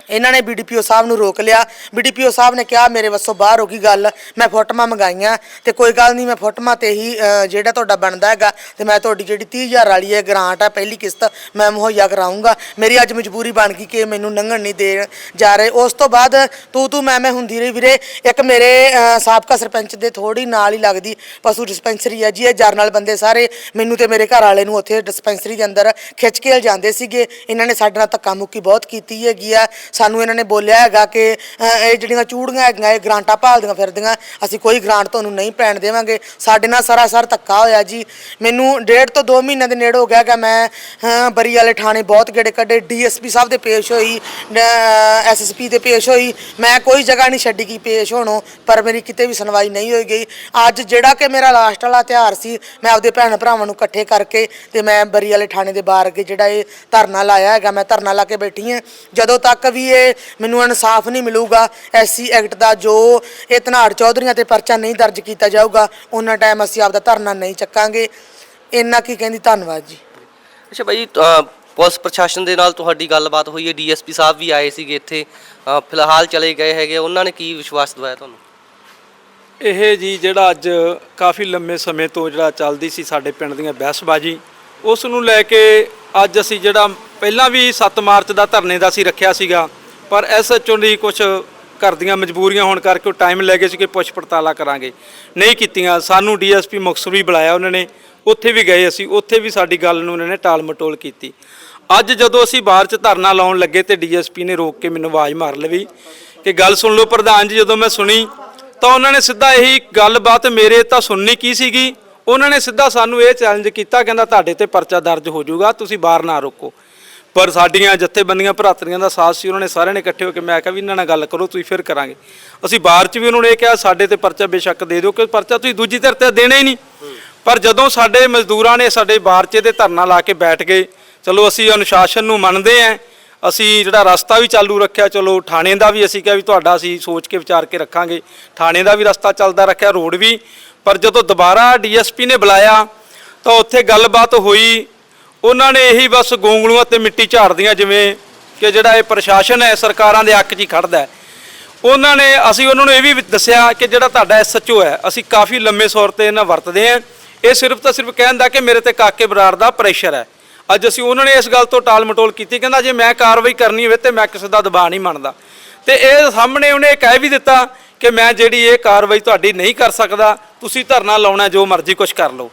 ਇਹਨਾਂ ਨੇ ਬੀਡੀਪੀਓ ਸਾਹਿਬ ਨੂੰ ਰੋਕ ਲਿਆ। ਬੀਡੀਪੀਓ ਸਾਹਿਬ ਨੇ ਕਿਹਾ ਮੇਰੇ ਵੱਸੋਂ ਬਾਹਰ ਹੋ ਗਈ ਗੱਲ। ਮੈਂ ਫੋਟੋਆਂ ਮੰਗਾਈਆਂ ਤੇ ਕੋਈ ਗੱਲ ਨਹੀਂ ਮੈਂ ਫੋਟੋਆਂ ਤੇ ਹੀ ਅਹ, ਜਿਹੜਾ ਤੁਹਾਡਾ ਬਣਦਾ ਹੈਗਾ ਤੇ ਮੈਂ ਤੁਹਾਡੀ ਜਿਹੜੀ 30000 ਵਾਲੀ ਹੈ ਗ੍ਰਾਂਟ ਹੈ ਪਹਿਲੀ ਕਿਸ਼ਤ ਮੈਂ ਮੁਹੱਈਆ ਕਰਾਉਂਗਾ ਮੇਰੀ ਅੱਜ ਮਜਬੂਰੀ ਬਣ ਗਈ ਕਿ ਮੈਨੂੰ ਲੰਘਣ ਨਹੀਂ ਦੇ ਜਾ ਰਹੇ। ਉਸ ਤੋਂ ਬਾਅਦ ਤੂੰ ਤੂੰ ਮੈਂ ਮੈਂ ਹੁੰਦੀ ਰਹੀ ਵੀਰੇ। ਇੱਕ ਮੇਰੇ ਅਹ, ਸਾਬਕਾ ਸਰਪੰਚ ਦੇ ਥੋੜੀ ਨਾਲ ਹੀ ਲੱਗਦੀ। ਪਸ਼ੂ ਡਿਸਪੈਂਸਰੀ ਹੈ ਜੀ ਇਹ ਜਰਨਲ ਬੰਦੇ ਸਾਰੇ। ਮੈਨੂੰ ਤੇ ਮੇਰੇ ਘਰ ਵਾਲੇ ਨੂੰ ਉੱਥੇ ਡਿਸਪੈਂਸਰੀ ਦੇ ਅੰਦਰ ਖਿੱਚ ਕੇ ਲਿਜਾਂਦੇ ਸੀਗੇ। ਇਹਨਾਂ ਨੇ ਸਾਡੇ ਨਾਲ ਧੱਕਾ ਮੁੱਕੀ ਬਹੁਤ ਕੀਤੀ ਹੈਗੀ ਆ। ਸਾਨੂੰ ਇਹਨਾਂ ਨੇ ਬੋਲਿਆ ਹੈਗਾ ਕਿ ਇਹ ਜਿਹੜੀਆਂ ਚੂੜੀਆਂ ਹੈਗੀਆਂ, ਇਹ ਗ੍ਰਾਂਟਾਂ ਭਾਲਦੀਆਂ ਫਿਰਦੀਆਂ। ਅਸੀਂ ਕੋਈ ਗ੍ਰਾਂਟ ਤੁਹਾਨੂੰ ਨਹੀਂ ਪੈਣ ਦੇਵਾਂਗੇ। ਸਾਡੇ ਨਾਲ ਸਰਾਸਰ ਧੱਕਾ ਹੋਇਆ ਜੀ। ਮੈਨੂੰ ਡੇਢ ਤੋਂ 2 ਮਹੀਨੇ ਦੇ ਨੇੜੇ ਹੋ ਗਿਆ ਕਿ ਮੈਂ ਬਰੀ ਵਾਲੇ ਥਾਣੇ ਬਹੁਤ ਗੇੜੇ ਕੱਢੇ। ਡੀਐਸਪੀ ਸਾਹਿਬ ਦੇ ਪੇਸ਼ ਹੋਈ ਐਸਐਸਪੀ ਦੇ ਪੇਸ਼ ਹੋਈ। ਮੈਂ ਕੋਈ ਜਗ੍ਹਾ ਨਹੀਂ ਛੱਡੀ ਕਿ ਪੇਸ਼ ਹੋਣੋ, ਪਰ ਮੇਰੀ ਕਿਤੇ ਵੀ ਸੁਣਵਾਈ ਨਹੀਂ ਹੋਈ ਗਈ। ਅੱਜ ਜਿਹੜਾ ਕਿ ਮੇਰਾ ਲਾਸਟ ਵਾਲਾ ਤਿਉਹਾਰ ਸੀ, ਮੈਂ ਆਪਦੇ ਭੈਣ ਭਰਾਵਾਂ ਨੂੰ ਇਕੱਠੇ ਕਰਕੇ ਤੇ ਮੈਂ ਬਰੀ ਵਾਲੇ ਥਾਣੇ ਦੇ ਬਾਹਰ ਅੱਗੇ ਜਿਹੜਾ ਇਹ ਧਰਨਾ ਲਾਇਆ ਹੈਗਾ, ਮੈਂ ਧਰਨਾ ਲਾ ਕੇ ਬੈਠੀ ਹਾਂ। ਜਦੋਂ ਤੱਕ ਵੀ ਇਹ ਮੈਨੂੰ ਇਨਸਾਫ ਨਹੀਂ ਮਿਲੂਗਾ। ਐਸਸੀ ਐਕਟ ਦਾ ਜੋ ਇਹ ਧਨਾੜ ਚੌਧਰੀਆਂ ਤੇ ਪਰਚਾ ਨਹੀਂ ਦਰਜ ਕੀਤਾ ਜਾਊਗਾ ਉਹਨਾਂ ਟਾਈਮ ਅਸੀਂ ਆਪਦਾ ਧਰਨਾ ਨਹੀਂ ਚੱਕਾਂਗੇ। ਇੰਨਾ ਕੀ ਕਹਿੰਦੀ? ਧੰਨਵਾਦ ਜੀ। ਅੱਛਾ ਭਾਈ ਅ, ਪੁਲਿਸ ਪ੍ਰਸ਼ਾਸਨ ਦੇ ਨਾਲ ਤੁਹਾਡੀ ਗੱਲਬਾਤ ਹੋਈ ਹੈ ਡੀਐਸਪੀ ਸਾਹਿਬ ਵੀ ਆਏ ਸੀਗੇ ਇੱਥੇ। ਅ, ਫਿਲਹਾਲ ਚਲੇ ਗਏ ਹੈਗੇ ਉਹਨਾਂ ਨੇ ਕੀ ਵਿਸ਼ਵਾਸ ਦਿਵਾਇਆ ਤੁਹਾਨੂੰ? ਇਹ ਜੀ ਜਿਹੜਾ ਅੱਜ ਕਾਫੀ ਲੰਮੇ ਸਮੇਂ ਤੋਂ ਜਿਹੜਾ ਚੱਲਦੀ ਸੀ ਸਾਡੇ ਪਿੰਡ ਦੀਆਂ ਬਹਿਸਬਾਜੀ ਉਸ ਨੂੰ ਲੈ ਕੇ ਅੱਜ ਅਸੀਂ ਜਿਹੜਾ ਪਹਿਲਾਂ ਵੀ 7 ਮਾਰਚ ਦਾ ਧਰਨੇ ਦਾ ਸੀ ਰੱਖਿਆ ਸੀਗਾ ਪਰ ਐਸਐਚਓ ਦੀ ਕੁਝ ਘਰ ਦੀਆਂ ਮਜਬੂਰੀਆਂ ਹੋਣ ਕਰਕੇ ਉਹ ਟਾਈਮ ਲੈ ਗਏ ਸੀ ਕਿ ਪੁੱਛ ਪੜਤਾਲਾ ਕਰਾਂਗੇ। ਨਹੀਂ ਕੀਤੀਆਂ। ਸਾਨੂੰ ਡੀਐਸਪੀ ਮੁਕਤਸਰ ਵੀ ਬੁਲਾਇਆ ਉਹਨਾਂ ਨੇ। ਉੱਥੇ ਵੀ ਗਏ ਅਸੀਂ। ਉੱਥੇ ਵੀ ਸਾਡੀ ਗੱਲ ਨੂੰ ਉਹਨਾਂ ਨੇ ਟਾਲ ਮਟੋਲ ਕੀਤੀ। ਅੱਜ ਜਦੋਂ ਅਸੀਂ ਬਾਹਰ 'ਚ ਧਰਨਾ ਲਾਉਣ ਲੱਗੇ ਤੇ ਡੀਐਸਪੀ ਨੇ ਰੋਕ ਕੇ ਮੈਨੂੰ ਆਵਾਜ਼ ਮਾਰ ਲਵੀ ਕਿ ਗੱਲ ਸੁਣ ਲਓ ਪ੍ਰਧਾਨ ਜੀ, ਜਦੋਂ ਮੈਂ ਸੁਣੀ ਤਾਂ ਉਹਨਾਂ ਨੇ ਸਿੱਧਾ ਇਹੀ ਗੱਲਬਾਤ ਮੇਰੇ ਤਾਂ ਸੁਣਨੀ ਕੀ ਸੀਗੀ? ਉਹਨਾਂ ਨੇ ਸਿੱਧਾ ਸਾਨੂੰ ਇਹ ਚੈਲੰਜ ਕੀਤਾ, ਕਹਿੰਦਾ ਤੁਹਾਡੇ ਤੇ ਪਰਚਾ ਦਰਜ ਹੋ ਜਾਊਗਾ, ਤੁਸੀਂ ਬਾਹਰ ਨਾ ਰੋਕੋ। ਪਰ ਸਾਡੀਆਂ ਜਥੇਬੰਦੀਆਂ ਭਰਾਤਰੀਆਂ ਦਾ ਸਾਥ ਸੀ, ਉਹਨਾਂ ਨੇ ਸਾਰਿਆਂ ਨੇ ਇਕੱਠੇ ਹੋ ਕੇ ਮੈਂ ਕਿਹਾ ਵੀ ਇਹਨਾਂ ਨਾਲ ਗੱਲ ਕਰੋ, ਤੁਸੀਂ ਫਿਰ ਕਰਾਂਗੇ। ਅਸੀਂ ਬਾਹਰ 'ਚ ਵੀ ਉਹਨਾਂ ਨੇ ਇਹ ਕਿਹਾ, ਸਾਡੇ ਤੇ ਪਰਚਾ ਬੇਸ਼ੱਕ ਦੇ ਦਿਓ ਕਿ ਪਰਚਾ ਤੁਸੀਂ ਦੂਜੀ ਧਿਰ ਤੇ ਦੇਣਾ ਹੀ ਨਹੀਂ। ਪਰ ਜਦੋਂ ਸਾਡੇ ਮਜ਼ਦੂਰਾਂ ਨੇ ਸਾਡੇ ਬਾਰਚੇ ਦੇ ਧਰਨਾ ਲਾ ਕੇ ਬੈਠ ਗਏ, ਚਲੋ ਅਸੀਂ ਅਨੁਸ਼ਾਸਨ ਨੂੰ ਮੰਨਦੇ ਆਂ ਅਸੀਂ ਜਿਹੜਾ ਰਸਤਾ ਵੀ ਚਾਲੂ ਰੱਖਿਆ, ਚਲੋ ਥਾਣੇ ਦਾ ਵੀ ਅਸੀਂ ਕਿਹਾ ਵੀ ਤੁਹਾਡਾ ਅਸੀਂ ਸੋਚ ਕੇ ਵਿਚਾਰ ਕੇ ਰੱਖਾਂਗੇ, ਥਾਣੇ ਦਾ ਵੀ ਰਸਤਾ ਚੱਲਦਾ ਰੱਖਿਆ, ਰੋਡ ਵੀ। ਪਰ ਜਦੋਂ ਦੁਬਾਰਾ ਡੀਐਸਪੀ ਨੇ ਬੁਲਾਇਆ, ਤਾਂ ਉੱਥੇ ਗੱਲਬਾਤ ਹੋਈ ਉਹਨਾਂ ਨੇ ਇਹੀ ਬਸ ਗੋਂਗਲੂਆਂ ਤੇ ਮਿੱਟੀ ਝਾੜਦੀਆਂ ਜਿਵੇਂ ਕਿ ਜਿਹੜਾ ਇਹ ਪ੍ਰਸ਼ਾਸਨ ਹੈ, ਸਰਕਾਰਾਂ ਦੇ ਹੱਕ 'ਚ ਹੀ ਖੜਦਾ ਉਹਨਾਂ ਨੇ, ਅਸੀਂ ਉਹਨਾਂ ਨੂੰ ਇਹ ਵੀ ਦੱਸਿਆ ਕਿ ਜਿਹੜਾ ਤੁਹਾਡਾ ਐਸਐਚਓ ਹੈ, ਅਸੀਂ ਕਾਫੀ ਲੰਮੇ ਸੌਰ ਤੇ ਇਹਨਾਂ ਵਰਤਦੇ ਆਂ ਇਹ ਸਿਰਫ ਤਾਂ ਸਿਰਫ ਕਹਿੰਦਾ ਕਿ ਮੇਰੇ ਤੇ ਕਾਕੇ ਬਰਾੜ ਦਾ ਪ੍ਰੈਸ਼ਰ ਹੈ। ਅੱਜ ਅਸੀਂ ਉਹਨਾਂ ਨੇ ਇਸ ਗੱਲ ਤੋਂ ਟਾਲ ਮਟੋਲ ਕੀਤੀ, ਕਹਿੰਦਾ ਜੇ ਮੈਂ ਕਾਰਵਾਈ ਕਰਨੀ ਹੋਵੇ ਤੇ ਮੈਂ ਕਿਸੇ ਦਾ ਦਬਾਅ ਨਹੀਂ ਮੰਨਦਾ। ਤੇ ਇਹ ਸਾਹਮਣੇ ਉਹਨੇ ਇਹ ਕਹਿ ਵੀ ਦਿੱਤਾ ਕਿ ਮੈਂ ਜਿਹੜੀ ਇਹ ਕਾਰਵਾਈ ਤੁਹਾਡੀ ਨਹੀਂ ਕਰ ਸਕਦਾ, ਤੁਸੀਂ ਧਰਨਾ ਲਾਉਣਾ ਜੋ ਮਰਜ਼ੀ ਕੁਝ ਕਰ ਲਓ।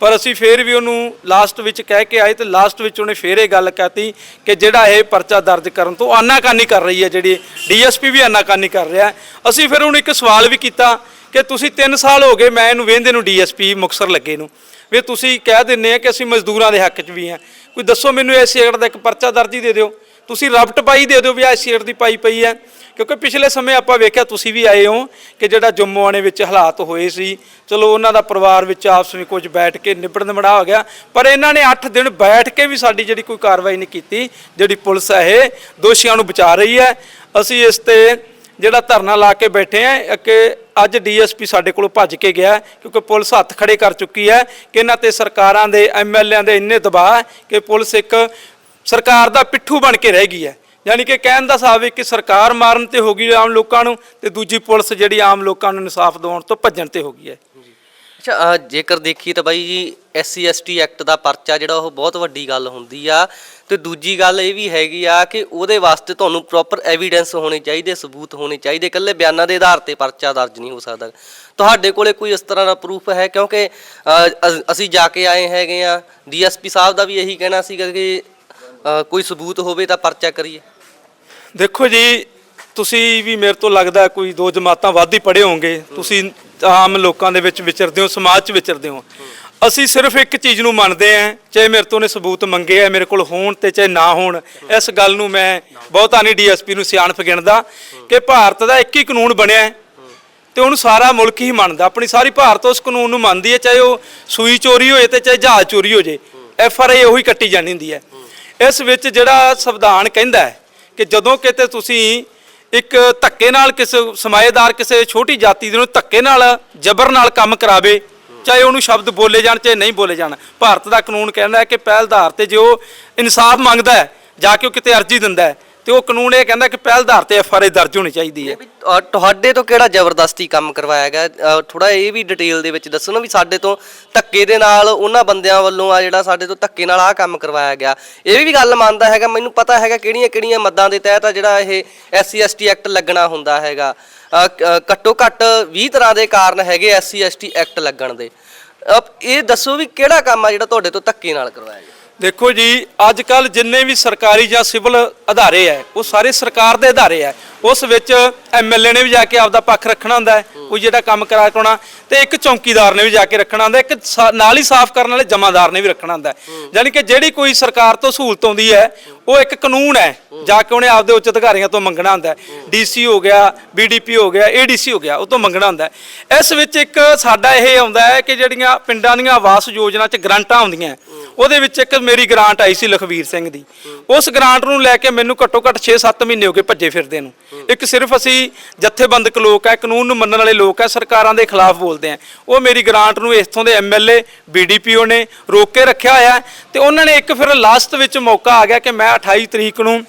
ਪਰ ਅਸੀਂ ਫੇਰ ਵੀ ਉਹਨੂੰ ਲਾਸਟ ਵਿੱਚ ਕਹਿ ਕੇ ਆਏ ਤੇ ਲਾਸਟ ਵਿੱਚ ਉਹਨੇ ਫੇਰ ਇਹ ਗੱਲ ਕਹਤੀ ਕਿ ਜਿਹੜਾ ਇਹ ਪਰਚਾ ਦਰਜ ਕਰਨ ਤੋਂ ਆਨਾਕਾਨੀ ਕਰ ਰਹੀ ਹੈ ਜਿਹੜੀ ਡੀਐਸਪੀ ਵੀ ਆਨਾਕਾਨੀ ਕਰ ਰਿਹਾ ਅਸੀਂ ਫਿਰ ਉਹਨੂੰ ਇੱਕ ਸਵਾਲ ਵੀ ਕੀਤਾ ਕਿ ਤੁਸੀਂ 3 ਸਾਲ ਹੋ ਗਏ ਮੈਂ ਇਹਨੂੰ ਵੇਂਦੇ ਨੂੰ ਡੀਐਸਪੀ ਮੁਕਸਰ ਲੱਗੇ ਨੂੰ। ਵੀ ਤੁਸੀਂ ਕਹਿ ਦਿੰਨੇ ਆ ਕਿ ਅਸੀਂ ਮਜ਼ਦੂਰਾਂ ਦੇ ਹੱਕ 'ਚ ਵੀ ਆ ਕੋਈ ਦੱਸੋ ਮੈਨੂੰ ਇਸ ਏਡ ਦਾ ਇੱਕ ਪਰਚਾ ਦਰਜ ਹੀ ਦੇ ਦਿਓ। ਤੁਸੀਂ ਰਬਟ ਪਾਈ ਦੇ ਦਿਓ ਵੀ ਇਸ ਏਡ ਦੀ ਪਾਈ ਪਈ ਹੈ। ਕਿਉਂਕਿ ਪਿਛਲੇ ਸਮੇਂ ਆਪਾਂ ਵੇਖਿਆ ਤੁਸੀਂ ਵੀ ਆਏ ਹੋ ਕਿ ਜਿਹੜਾ ਜੰਮੂਆਣੇ ਵਿੱਚ ਹਾਲਾਤ ਹੋਏ ਸੀ, ਚਲੋ ਉਹਨਾਂ ਦਾ ਪਰਿਵਾਰ ਵਿੱਚ ਆਪਸ ਵਿੱਚ ਕੁਝ ਬੈਠ ਕੇ ਨਿਬੜ ਨਿਬੜਾ ਹੋ ਗਿਆ, ਪਰ ਇਹਨਾਂ ਨੇ 8 ਦਿਨ ਬੈਠ ਕੇ ਵੀ ਸਾਡੀ ਜਿਹੜੀ ਕੋਈ ਕਾਰਵਾਈ ਨਹੀਂ ਕੀਤੀ, ਜਿਹੜੀ ਪੁਲਿਸ ਹੈ ਇਹ, ਦੋਸ਼ੀਆਂ ਨੂੰ ਬਚਾ ਰਹੀ ਹੈ। ਅਸੀਂ ਇਸ ਤੇ ਜਿਹੜਾ ਧਰਨਾ ਲਾ ਕੇ ਬੈਠੇ ਆ ਕਿ ਅੱਜ ਡੀਐਸਪੀ ਸਾਡੇ ਕੋਲੋਂ ਭੱਜ ਕੇ ਗਿਆ, ਕਿਉਂਕਿ ਪੁਲਿਸ ਹੱਥ ਖੜੇ ਕਰ ਚੁੱਕੀ ਹੈ ਕਿ ਇਹਨਾਂ ਤੇ ਸਰਕਾਰਾਂ ਦੇ, ਐਮਐਲਏਆਂ ਦੇ ਇੰਨੇ ਦਬਾਅ ਕਿ ਪੁਲਿਸ ਇੱਕ ਸਰਕਾਰ ਦਾ ਪਿੱਠੂ ਬਣ ਕੇ ਰਹਿ ਗਈ ਹੈ। ਯਾਨੀ ਕਿ ਕਹਿਣ ਦਾ ਸਾਬ ਹੈ ਕਿ ਸਰਕਾਰ ਮਾਰਨ ਤੇ ਹੋ ਗਈ ਆਮ ਲੋਕਾਂ ਨੂੰ ਤੇ ਦੂਜੀ ਪੁਲਿਸ ਜਿਹੜੀ ਆਮ ਲੋਕਾਂ ਨੂੰ ਇਨਸਾਫ ਦਿਵਾਉਣ ਤੋਂ ਭੱਜਣ ਤੇ ਹੋ ਗਈ ਹੈ। ਅੱਛਾ ਜੇਕਰ ਦੇਖੀਏ ਤਾਂ ਬਾਈ ਜੀ ਐਸਸੀ ਐਸਟੀ ਐਕਟ ਦਾ ਪਰਚਾ ਜਿਹੜਾ ਉਹ ਬਹੁਤ ਵੱਡੀ ਗੱਲ ਹੁੰਦੀ ਆ ਤੇ ਦੂਜੀ ਗੱਲ ਇਹ ਵੀ ਹੈਗੀ ਆ ਕਿ ਉਹਦੇ ਵਾਸਤੇ ਤੁਹਾਨੂੰ ਪ੍ਰੋਪਰ ਐਵੀਡੈਂਸ ਹੋਣੇ ਚਾਹੀਦੇ, ਸਬੂਤ ਹੋਣੇ ਚਾਹੀਦੇ, ਇਕੱਲੇ ਬਿਆਨਾਂ ਦੇ ਆਧਾਰ ਤੇ ਪਰਚਾ ਦਰਜ ਨਹੀਂ ਹੋ ਸਕਦਾ। ਤੁਹਾਡੇ ਕੋਲੇ ਕੋਈ ਇਸ ਤਰ੍ਹਾਂ ਦਾ ਪ੍ਰੂਫ ਹੈ? ਕਿਉਂਕਿ ਅਸੀਂ ਜਾ ਕੇ ਆਏ ਹੈਗੇ ਆ ਡੀਐਸਪੀ ਸਾਹਿਬ ਦਾ ਵੀ ਇਹੀ ਕਹਿਣਾ ਸੀਗਾ ਕਿ ਕੋਈ ਸਬੂਤ ਹੋਵੇ ਤਾਂ ਪਰਚਾ ਕਰੀਏ। ਦੇਖੋ ਜੀ, ਤੁਸੀਂ ਵੀ ਮੇਰੇ ਤੋਂ ਲੱਗਦਾ ਕੋਈ ਦੋ ਜਮਾਤਾਂ ਵੱਧ ਹੀ ਪੜ੍ਹੇ ਹੋਵੋਗੇ ਤੁਸੀਂ ਆਮ ਲੋਕਾਂ ਦੇ ਵਿੱਚ ਵਿਚਰਦੇ ਹੋ, ਸਮਾਜ 'ਚ ਵਿਚਰਦੇ ਹੋ। ਅਸੀਂ ਸਿਰਫ ਇੱਕ ਚੀਜ਼ ਨੂੰ ਮੰਨਦੇ ਆਂ ਚਾਹੇ ਮੇਰੇ ਤੋਂ ਨੇ ਸਬੂਤ ਮੰਗੇ ਆ ਮੇਰੇ ਕੋਲ ਹੋਣ ਤੇ ਚਾਹੇ ਨਾ ਹੋਣ। ਇਸ ਗੱਲ ਨੂੰ ਮੈਂ ਬਹੁਤਾ ਨਹੀਂ ਡੀਐਸਪੀ ਨੂੰ ਸਿਆਣਪ ਗਿਣਦਾ ਕਿ ਭਾਰਤ ਦਾ ਇੱਕ ਹੀ ਕਾਨੂੰਨ ਬਣਿਆ ਹੈ ਤੇ ਉਹਨੂੰ ਸਾਰਾ ਮੁਲਕ ਹੀ ਮੰਨਦਾ। ਆਪਣੀ ਸਾਰੀ ਭਾਰਤ ਉਸ ਕਾਨੂੰਨ ਨੂੰ ਮੰਨਦੀ ਹੈ, ਚਾਹੇ ਉਹ ਸੂਈ ਚੋਰੀ ਹੋਏ ਤੇ ਚਾਹੇ ਜਹਾਜ਼ ਚੋਰੀ ਹੋ ਜੇ। ਐਫ ਆਰ ਆਈ ਉਹੀ ਕੱਟੀ ਜਾਂਦੀ ਹੁੰਦੀ ਹੈ। ਇਸ ਵਿੱਚ ਜਿਹੜਾ ਸੰਵਿਧਾਨ ਕਹਿੰਦਾ ਹੈ ਕਿ ਜਦੋਂ ਕਿਤੇ ਤੁਸੀਂ ਇੱਕ ਧੱਕੇ ਨਾਲ ਕਿਸੇ ਸਮਾਏਦਾਰ ਕਿਸੇ ਛੋਟੀ ਜਾਤੀ ਦੇ ਨੂੰ ਧੱਕੇ ਨਾਲ ਜ਼ਬਰ ਨਾਲ ਕੰਮ ਕਰਾਵੇ, ਚਾਹੇ ਉਹਨੂੰ ਸ਼ਬਦ ਬੋਲੇ ਜਾਣ, ਚਾਹੇ ਨਹੀਂ ਬੋਲੇ ਜਾਣ, ਭਾਰਤ ਦਾ ਕਾਨੂੰਨ ਕਹਿੰਦਾ ਹੈ ਕਿ ਪਹਿਲ ਆਧਾਰ ਤੇ ਜੇ ਉਹ ਇਨਸਾਫ ਮੰਗਦਾ ਹੈ, ਜਾ ਕੇ ਉਹ ਕਿਤੇ ਅਰਜੀ ਦਿੰਦਾ ਹੈ ਤੇ ਉਹ ਕਾਨੂੰਨ ਇਹ ਕਹਿੰਦਾ ਕਿ ਪਹਿਲ ਆਧਾਰ ਤੇ ਐਫ ਆਰ ਆਈ ਦਰਜ ਹੋਣੀ ਚਾਹੀਦੀ ਹੈ। ਅ, ਤੁਹਾਡੇ ਤੋਂ ਕਿਹੜਾ ਜ਼ਬਰਦਸਤੀ ਕੰਮ ਕਰਵਾਇਆ ਗਿਆ? ਥੋੜਾ ਇਹ ਵੀ ਡਿਟੇਲ ਦੇ ਵਿੱਚ ਦੱਸੋ ਨਾ ਵੀ ਸਾਡੇ ਤੋਂ ਧੱਕੇ ਦੇ ਨਾਲ ਉਹਨਾਂ ਬੰਦਿਆਂ ਵੱਲੋਂ ਆ ਜਿਹੜਾ ਸਾਡੇ ਤੋਂ ਧੱਕੇ ਨਾਲ ਆਹ ਕੰਮ ਕਰਵਾਇਆ ਗਿਆ। ਇਹ ਵੀ ਗੱਲ ਮੰਨਦਾ ਹੈਗਾ ਮੈਨੂੰ ਪਤਾ ਹੈਗਾ ਕਿਹੜੀਆਂ ਕਿਹੜੀਆਂ ਮੱਦਾਂ ਦੇ ਤਹਿਤ ਆ ਜਿਹੜਾ ਇਹ ਐਸਸੀ ਐਸਟੀ ਐਕਟ ਲੱਗਣਾ ਹੁੰਦਾ ਹੈਗਾ। ਅ, ਕ- ਅ, ਘੱਟੋ ਘੱਟ 20 ਤਰ੍ਹਾਂ ਦੇ ਕਾਰਨ ਹੈਗੇ ਐਸਸੀ ਐਸਟੀ ਐਕਟ ਲੱਗਣ ਦੇ। ਅ, ਇਹ ਦੱਸੋ ਵੀ ਕਿਹੜਾ ਕੰਮ ਆ ਜਿਹੜਾ ਤੁਹਾਡੇ ਤੋਂ ਧੱਕੇ ਨਾਲ ਕਰਵਾਇਆ ਗਿਆ? ਦੇਖੋ ਜੀ ਅੱਜ ਕੱਲ ਜਿੰਨੇ ਵੀ ਸਰਕਾਰੀ ਜਾਂ ਸਿਵਲ ਅਧਾਰੇ ਹੈ ਉਹ ਸਾਰੇ ਸਰਕਾਰ ਦੇ ਅਧਾਰੇ ਹੈ ਉਸ ਵਿੱਚ ਐਮਐਲਏ ਨੇ ਵੀ ਜਾ ਕੇ ਆਪਦਾ ਪੱਖ ਰੱਖਣਾ ਹੁੰਦਾ ਕੋਈ ਜਿਹੜਾ ਕੰਮ ਕਰਾ ਕਰਾਉਣਾ ਤੇ ਇੱਕ ਚੌਕੀਦਾਰ ਨੇ ਵੀ ਜਾ ਕੇ ਰੱਖਣਾ ਹੁੰਦਾ ਇੱਕ ਨਾਲ ਹੀ ਸਾਫ਼ ਕਰਨ ਵਾਲੇ ਜਮਾਦਾਰ ਨੇ ਵੀ ਰੱਖਣਾ ਹੁੰਦਾ। ਯਾਨੀ ਕਿ ਜਿਹੜੀ ਕੋਈ ਸਰਕਾਰ ਤੋਂ ਸਹੂਲਤ ਆਉਂਦੀ ਹੈ ਉਹ ਇੱਕ ਕਾਨੂੰਨ ਹੈ ਜਾ ਕੇ ਉਹਨੇ ਆਪਦੇ ਉੱਚ ਅਧਿਕਾਰੀਆਂ ਤੋਂ ਮੰਗਣਾ ਹੁੰਦਾ ਹੈ। ਡੀਸੀ ਹੋ ਗਿਆ, ਬੀਡੀਪੀ ਹੋ ਗਿਆ, ਏਡੀਸੀ ਹੋ ਗਿਆ, ਉਹ ਤੋਂ ਮੰਗਣਾ ਹੁੰਦਾ ਇਸ ਵਿੱਚ ਇੱਕ ਸਾਡਾ ਇਹ ਆਉਂਦਾ ਹੈ ਕਿ ਜਿਹੜੀਆਂ ਪਿੰਡਾਂ ਦੀਆਂ ਆਵਾਸ ਯੋਜਨਾ 'ਚ ਗ੍ਰਾਂਟਾਂ ਆਉਂਦੀਆਂ ਉਹਦੇ ਵਿੱਚ ਇੱਕ ਮੇਰੀ ਗ੍ਰਾਂਟ ਆਈ ਸੀ ਲਖਵੀਰ ਸਿੰਘ ਦੀ। ਉਸ ਗ੍ਰਾਂਟ ਨੂੰ ਲੈ ਕੇ ਮੈਨੂੰ ਘੱਟੋ ਘੱਟ 6-7 ਮਹੀਨੇ ਹੋ ਗਏ ਭੱਜੇ ਫਿਰਦੇ ਨੂੰ। ਇੱਕ ਸਿਰਫ ਅਸੀਂ ਜਥੇਬੰਦਕ ਲੋਕ ਹੈ, ਕਾਨੂੰਨ ਨੂੰ ਮੰਨਣ ਵਾਲੇ ਲੋਕ ਹੈ, ਸਰਕਾਰਾਂ ਦੇ ਖਿਲਾਫ ਬੋਲਦੇ ਆ ਉਹ ਮੇਰੀ ਗ੍ਰਾਂਟ ਨੂੰ ਇੱਥੋਂ ਦੇ ਐਮਐਲਏ ਬੀਡੀਪੀਓ ਨੇ ਰੋਕ ਕੇ ਰੱਖਿਆ ਹੋਇਆ ਹੈ। ਤੇ ਉਹਨਾਂ ਨੇ ਇੱਕ ਫਿਰ ਲਾਸਟ ਵਿੱਚ ਮੌਕਾ ਆ ਗਿਆ ਕਿ ਮੈਂ 28 ਤਰੀਕ ਨੂੰ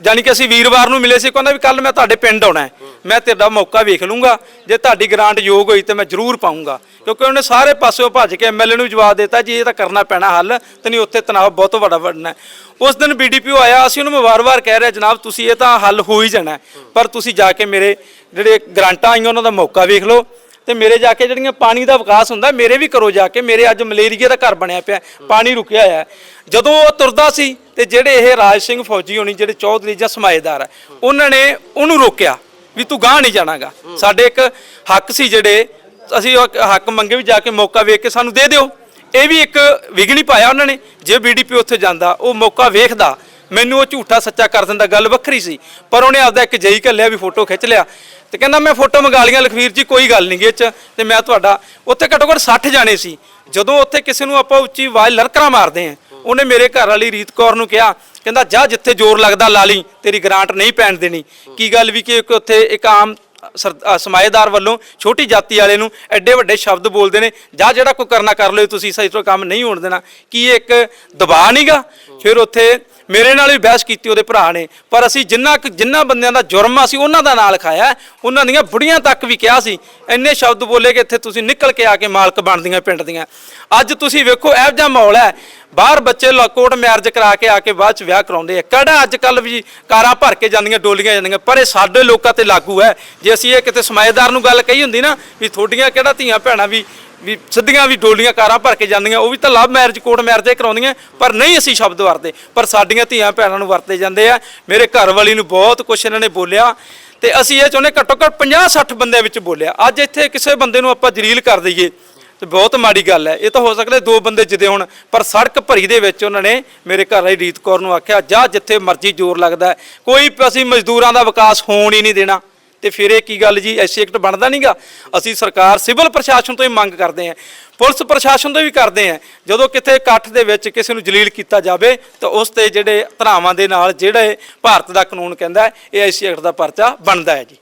ਜਾਨੀ ਕਿ ਅਸੀਂ ਵੀਰਵਾਰ ਨੂੰ ਮਿਲੇ ਸੀ, ਕਹਿੰਦਾ ਵੀ ਕੱਲ ਮੈਂ ਤੁਹਾਡੇ ਪਿੰਡ ਆਉਣਾ ਹੈ। ਮੈਂ ਤੇਰਾ ਮੌਕਾ ਵੇਖ ਲੂੰਗਾ, ਜੇ ਤੁਹਾਡੀ ਗ੍ਰਾਂਟ ਯੋਗ ਹੋਈ ਤੇ ਮੈਂ ਜ਼ਰੂਰ ਪਾਉਂਗਾ ਕਿਉਂਕਿ ਉਹਨੇ ਸਾਰੇ ਪਾਸਿਓਂ ਭੱਜ ਕੇ ਐਮਐਲਏ ਨੂੰ ਜਵਾਬ ਦਿੱਤਾ, ਜੀ, ਇਹ ਤਾਂ ਕਰਨਾ ਪੈਣਾ ਹੱਲ, ਤੇ ਨਹੀਂ ਉੱਥੇ ਤਣਾਅ ਬਹੁਤ ਵੱਡਾ ਵੱਡਣਾ ਉਸ ਦਿਨ ਬੀਡੀਪੀਓ ਆਇਆ, ਅਸੀਂ ਉਹਨੂੰ ਮੈਂ ਵਾਰ-ਵਾਰ ਕਹਿ ਰਿਹਾ, ਜਨਾਬ, ਤੁਸੀਂ ਇਹ ਤਾਂ ਹੱਲ ਹੋ ਹੀ ਜਾਣਾ ਪਰ ਤੁਸੀਂ ਜਾ ਕੇ ਮੇਰੇ ਜਿਹੜੇ ਗ੍ਰਾਂਟਾਂ ਆਈਆਂ, ਉਹਨਾਂ ਦਾ ਮੌਕਾ ਵੇਖ ਲਓ। ਤੇ ਮੇਰੇ ਜਾ ਕੇ ਜਿਹੜੀਆਂ ਪਾਣੀ ਦਾ ਵਿਕਾਸ ਹੁੰਦਾ, ਮੇਰੇ ਵੀ ਕਰੋ ਜਾ ਕੇ। ਮੇਰੇ ਅੱਜ ਮਲੇਰੀਆ ਦਾ ਘਰ ਬਣਿਆ ਪਿਆ, ਪਾਣੀ ਰੁਕਿਆ ਹੋਇਆ। ਜਦੋਂ ਉਹ ਤੁਰਦਾ ਸੀ ਤੇ ਜਿਹੜੇ ਇਹ ਰਾਜ ਸਿੰਘ ਫੌਜੀ ਹੋਣੀ, ਜਿਹੜੇ ਚੌਧਰੀ ਜਾਂ ਸਮਾਏਦਾਰ ਹੈ ਉਹਨਾਂ ਨੇ ਉਹਨੂੰ ਰੋਕਿਆ ਵੀ ਤੂੰ ਗਾਂ ਨਹੀਂ ਜਾਣਾਗਾ। ਸਾਡੇ ਇੱਕ ਹੱਕ ਸੀ ਜਿਹੜੇ, ਅਸੀਂ ਹੱਕ ਮੰਗੇ ਵੀ ਜਾ ਕੇ ਮੌਕਾ ਵੇਖ ਕੇ ਸਾਨੂੰ ਦੇ ਦਿਓ। ਇਹ ਵੀ ਇੱਕ ਵਿਗਣੀ ਪਾਇਆ ਉਹਨਾਂ ਨੇ, ਜੇ ਬੀਡੀਪੀ ਉੱਥੇ ਜਾਂਦਾ, ਉਹ ਮੌਕਾ ਵੇਖਦਾ, ਮੈਨੂੰ ਉਹ ਝੂਠਾ ਸੱਚਾ ਕਰ ਦਿੰਦਾ, ਗੱਲ ਵੱਖਰੀ ਸੀ। ਪਰ ਉਹਨੇ ਆਪਦਾ ਇੱਕ ਜਈ ਘੱਲਿਆ, ਵੀ ਫੋਟੋ ਖਿੱਚ ਲਿਆ। ਤੇ ਕਹਿੰਦਾ ਮੈਂ ਫੋਟੋ ਮੰਗਾ ਲਈਆਂ ਲਖਵੀਰ ਜੀ ਕੋਈ ਗੱਲ ਨਹੀਂ ਗੇ ਚ। ਤੇ ਮੈਂ ਤੁਹਾਡਾ ਉੱਥੇ ਘੱਟੋ ਘੱਟ 60 ਜਾਣੇ ਸੀ। ਜਦੋਂ ਉੱਥੇ ਕਿਸੇ ਨੂੰ ਆਪਾਂ ਉੱਚੀ ਆਵਾਜ਼ ਲਲਕਰਾ ਮਾਰਦੇ ਆ ਉਹਨੇ ਮੇਰੇ ਘਰ ਵਾਲੀ ਰੀਤ ਕੌਰ ਨੂੰ ਕਿਹਾ ਕਹਿੰਦਾ ਜਾ ਜਿੱਥੇ ਜ਼ੋਰ ਲੱਗਦਾ ਲਾ ਲਈ ਤੇਰੀ ਗ੍ਰਾਂਟ ਨਹੀਂ ਪੈਣ ਦੇਣੀ। ਕੀ ਗੱਲ ਵੀ ਕਿ ਉੱਥੇ ਇੱਕ ਆਮ ਸਰ- ਅ, ਸਮਾਏਦਾਰ ਵੱਲੋਂ ਛੋਟੀ ਜਾਤੀ ਵਾਲੇ ਨੂੰ ਐਡੇ ਵੱਡੇ ਸ਼ਬਦ ਬੋਲਦੇ ਨੇ ਜਾਂ ਜਿਹੜਾ ਕੋਈ ਕਰਨਾ ਕਰ ਲਿਓ ਤੁਸੀਂ ਸਹੀ ਤੋਂ ਕੰਮ ਨਹੀਂ ਹੋਣ ਦੇਣਾ। ਕੀ ਇਹ ਇੱਕ ਦਬਾਅ ਨਹੀਂਗਾ ਫਿਰ ਉੱਥੇ ਮੇਰੇ ਨਾਲ ਵੀ ਬਹਿਸ ਕੀਤੀ ਉਹਦੇ ਭਰਾ ਨੇ। ਪਰ ਅਸੀਂ ਜਿੰਨਾ ਕੁ- ਜਿੰਨਾ ਬੰਦਿਆਂ ਦਾ ਜੁਰਮ ਆ ਸੀ ਉਹਨਾਂ ਦਾ ਨਾਲ ਖਾਇਆ ਉਹਨਾਂ ਦੀਆਂ ਬੁੜੀਆਂ ਤੱਕ ਵੀ ਕਿਹਾ ਸੀ, ਇੰਨੇ ਸ਼ਬਦ ਬੋਲੇ ਕਿ ਇੱਥੇ ਤੁਸੀਂ ਨਿਕਲ ਕੇ ਆ ਕੇ ਮਾਲਕ ਬਣਦੀਆਂ ਪਿੰਡ ਦੀਆਂ। ਅੱਜ ਤੁਸੀਂ ਵੇਖੋ, ਇਹੋ ਜਿਹਾ ਮਾਹੌਲ ਹੈ। ਬਾਹਰ ਬੱਚੇ ਕੋਰਟ ਮੈਰਿਜ ਕਰਾ ਕੇ ਆ ਕੇ ਬਾਅਦ ਚ ਵਿਆਹ ਕਰਾਉਂਦੇ ਆ। ਕਿਹੜਾ ਅੱਜ ਕੱਲ ਵੀ ਕਾਰਾਂ ਭਰ ਕੇ ਜਾਂਦੀਆਂ, ਡੋਲੀਆਂ ਜਾਂਦੀਆਂ। ਪਰ ਇਹ ਸਾਡੇ ਲੋਕਾਂ ਤੇ ਲਾਗੂ ਹੈ। ਜੇ ਅਸੀਂ ਇਹ ਕਿਤੇ ਸਮਾਏਦਾਰ ਨੂੰ ਗੱਲ ਕਹੀ ਹੁੰਦੀ ਨਾ, ਵੀ ਤੁਹਾਡੀਆਂ ਕਿਹੜਾ ਧੀਆਂ ਭੈਣਾਂ ਵੀ ਵੀ ਸਿੱਧੀਆਂ ਵੀ ਡੋਲੀਆਂ ਕਾਰਾਂ ਭਰ ਕੇ ਜਾਂਦੀਆਂ, ਉਹ ਵੀ ਤਾਂ ਲਵ ਮੈਰਿਜ ਕੋਰਟ ਮੈਰਿਜ ਕਰਾਉਂਦੀਆਂ, ਪਰ ਨਹੀਂ ਅਸੀਂ ਸ਼ਬਦ ਵਰਤੇ ਪਰ ਸਾਡੀਆਂ ਧੀਆਂ ਭੈਣਾਂ ਨੂੰ ਵਰਤੇ ਜਾਂਦੇ ਆ। ਮੇਰੇ ਘਰ ਵਾਲੀ ਨੂੰ ਬਹੁਤ ਕੁਛ ਇਹਨਾਂ ਨੇ ਬੋਲਿਆ ਤੇ ਅਸੀਂ ਇਹ ਚਾਹੁੰਦੇ ਘੱਟੋ ਘੱਟ 50 60 ਬੰਦਿਆਂ ਵਿੱਚ ਬੋਲਿਆ। ਅੱਜ ਇੱਥੇ ਕਿਸੇ ਬੰਦੇ ਨੂੰ ਆਪਾਂ ਜਲੀਲ ਕਰ ਦਈਏ, ਤੇ ਬਹੁਤ ਮਾੜੀ ਗੱਲ ਹੈ। ਇਹ ਤਾਂ ਹੋ ਸਕਦਾ ਦੋ ਬੰਦੇ ਜਿੱਦੇ ਹੁਣ, ਪਰ ਸੜਕ ਭਰੀ ਦੇ ਵਿੱਚ ਉਹਨਾਂ ਨੇ ਮੇਰੇ ਘਰ ਵਾਲੀ ਰੀਤ ਕੌਰ ਨੂੰ ਆਖਿਆ, ਜਾ ਜਿੱਥੇ ਮਰਜ਼ੀ ਜ਼ੋਰ ਲੱਗਦਾ। ਕੋਈ ਅਸੀਂ ਮਜ਼ਦੂਰਾਂ ਦਾ ਵਿਕਾਸ ਹੋਣ ਹੀ ਨਹੀਂ ਦੇਣਾ। ਤੇ ਫਿਰ ਇਹ ਕੀ ਗੱਲ ਜੀ ਐਸੀ ਐਕਟ ਬਣਦਾ ਨਹੀਂਗਾ? ਅਸੀਂ ਸਰਕਾਰ ਸਿਵਲ ਪ੍ਰਸ਼ਾਸਨ ਤੋਂ ਹੀ ਮੰਗ ਕਰਦੇ ਹਾਂ। ਪੁਲਿਸ ਪ੍ਰਸ਼ਾਸਨ ਤੋਂ ਵੀ ਕਰਦੇ ਹਾਂ। ਜਦੋਂ ਕਿਤੇ ਇਕੱਠ ਦੇ ਵਿੱਚ ਕਿਸੇ ਨੂੰ ਜਲੀਲ ਕੀਤਾ ਜਾਵੇ, ਤਾਂ ਉਸ ਤੇ ਜਿਹੜੇ ਧਰਾਵਾਂ ਦੇ ਨਾਲ ਜਿਹੜੇ ਭਾਰਤ ਦਾ ਕਾਨੂੰਨ ਕਹਿੰਦਾ ਇਹ ਐਸੀ ਐਕਟ ਦਾ ਪਰਚਾ ਬਣਦਾ ਹੈ ਜੀ।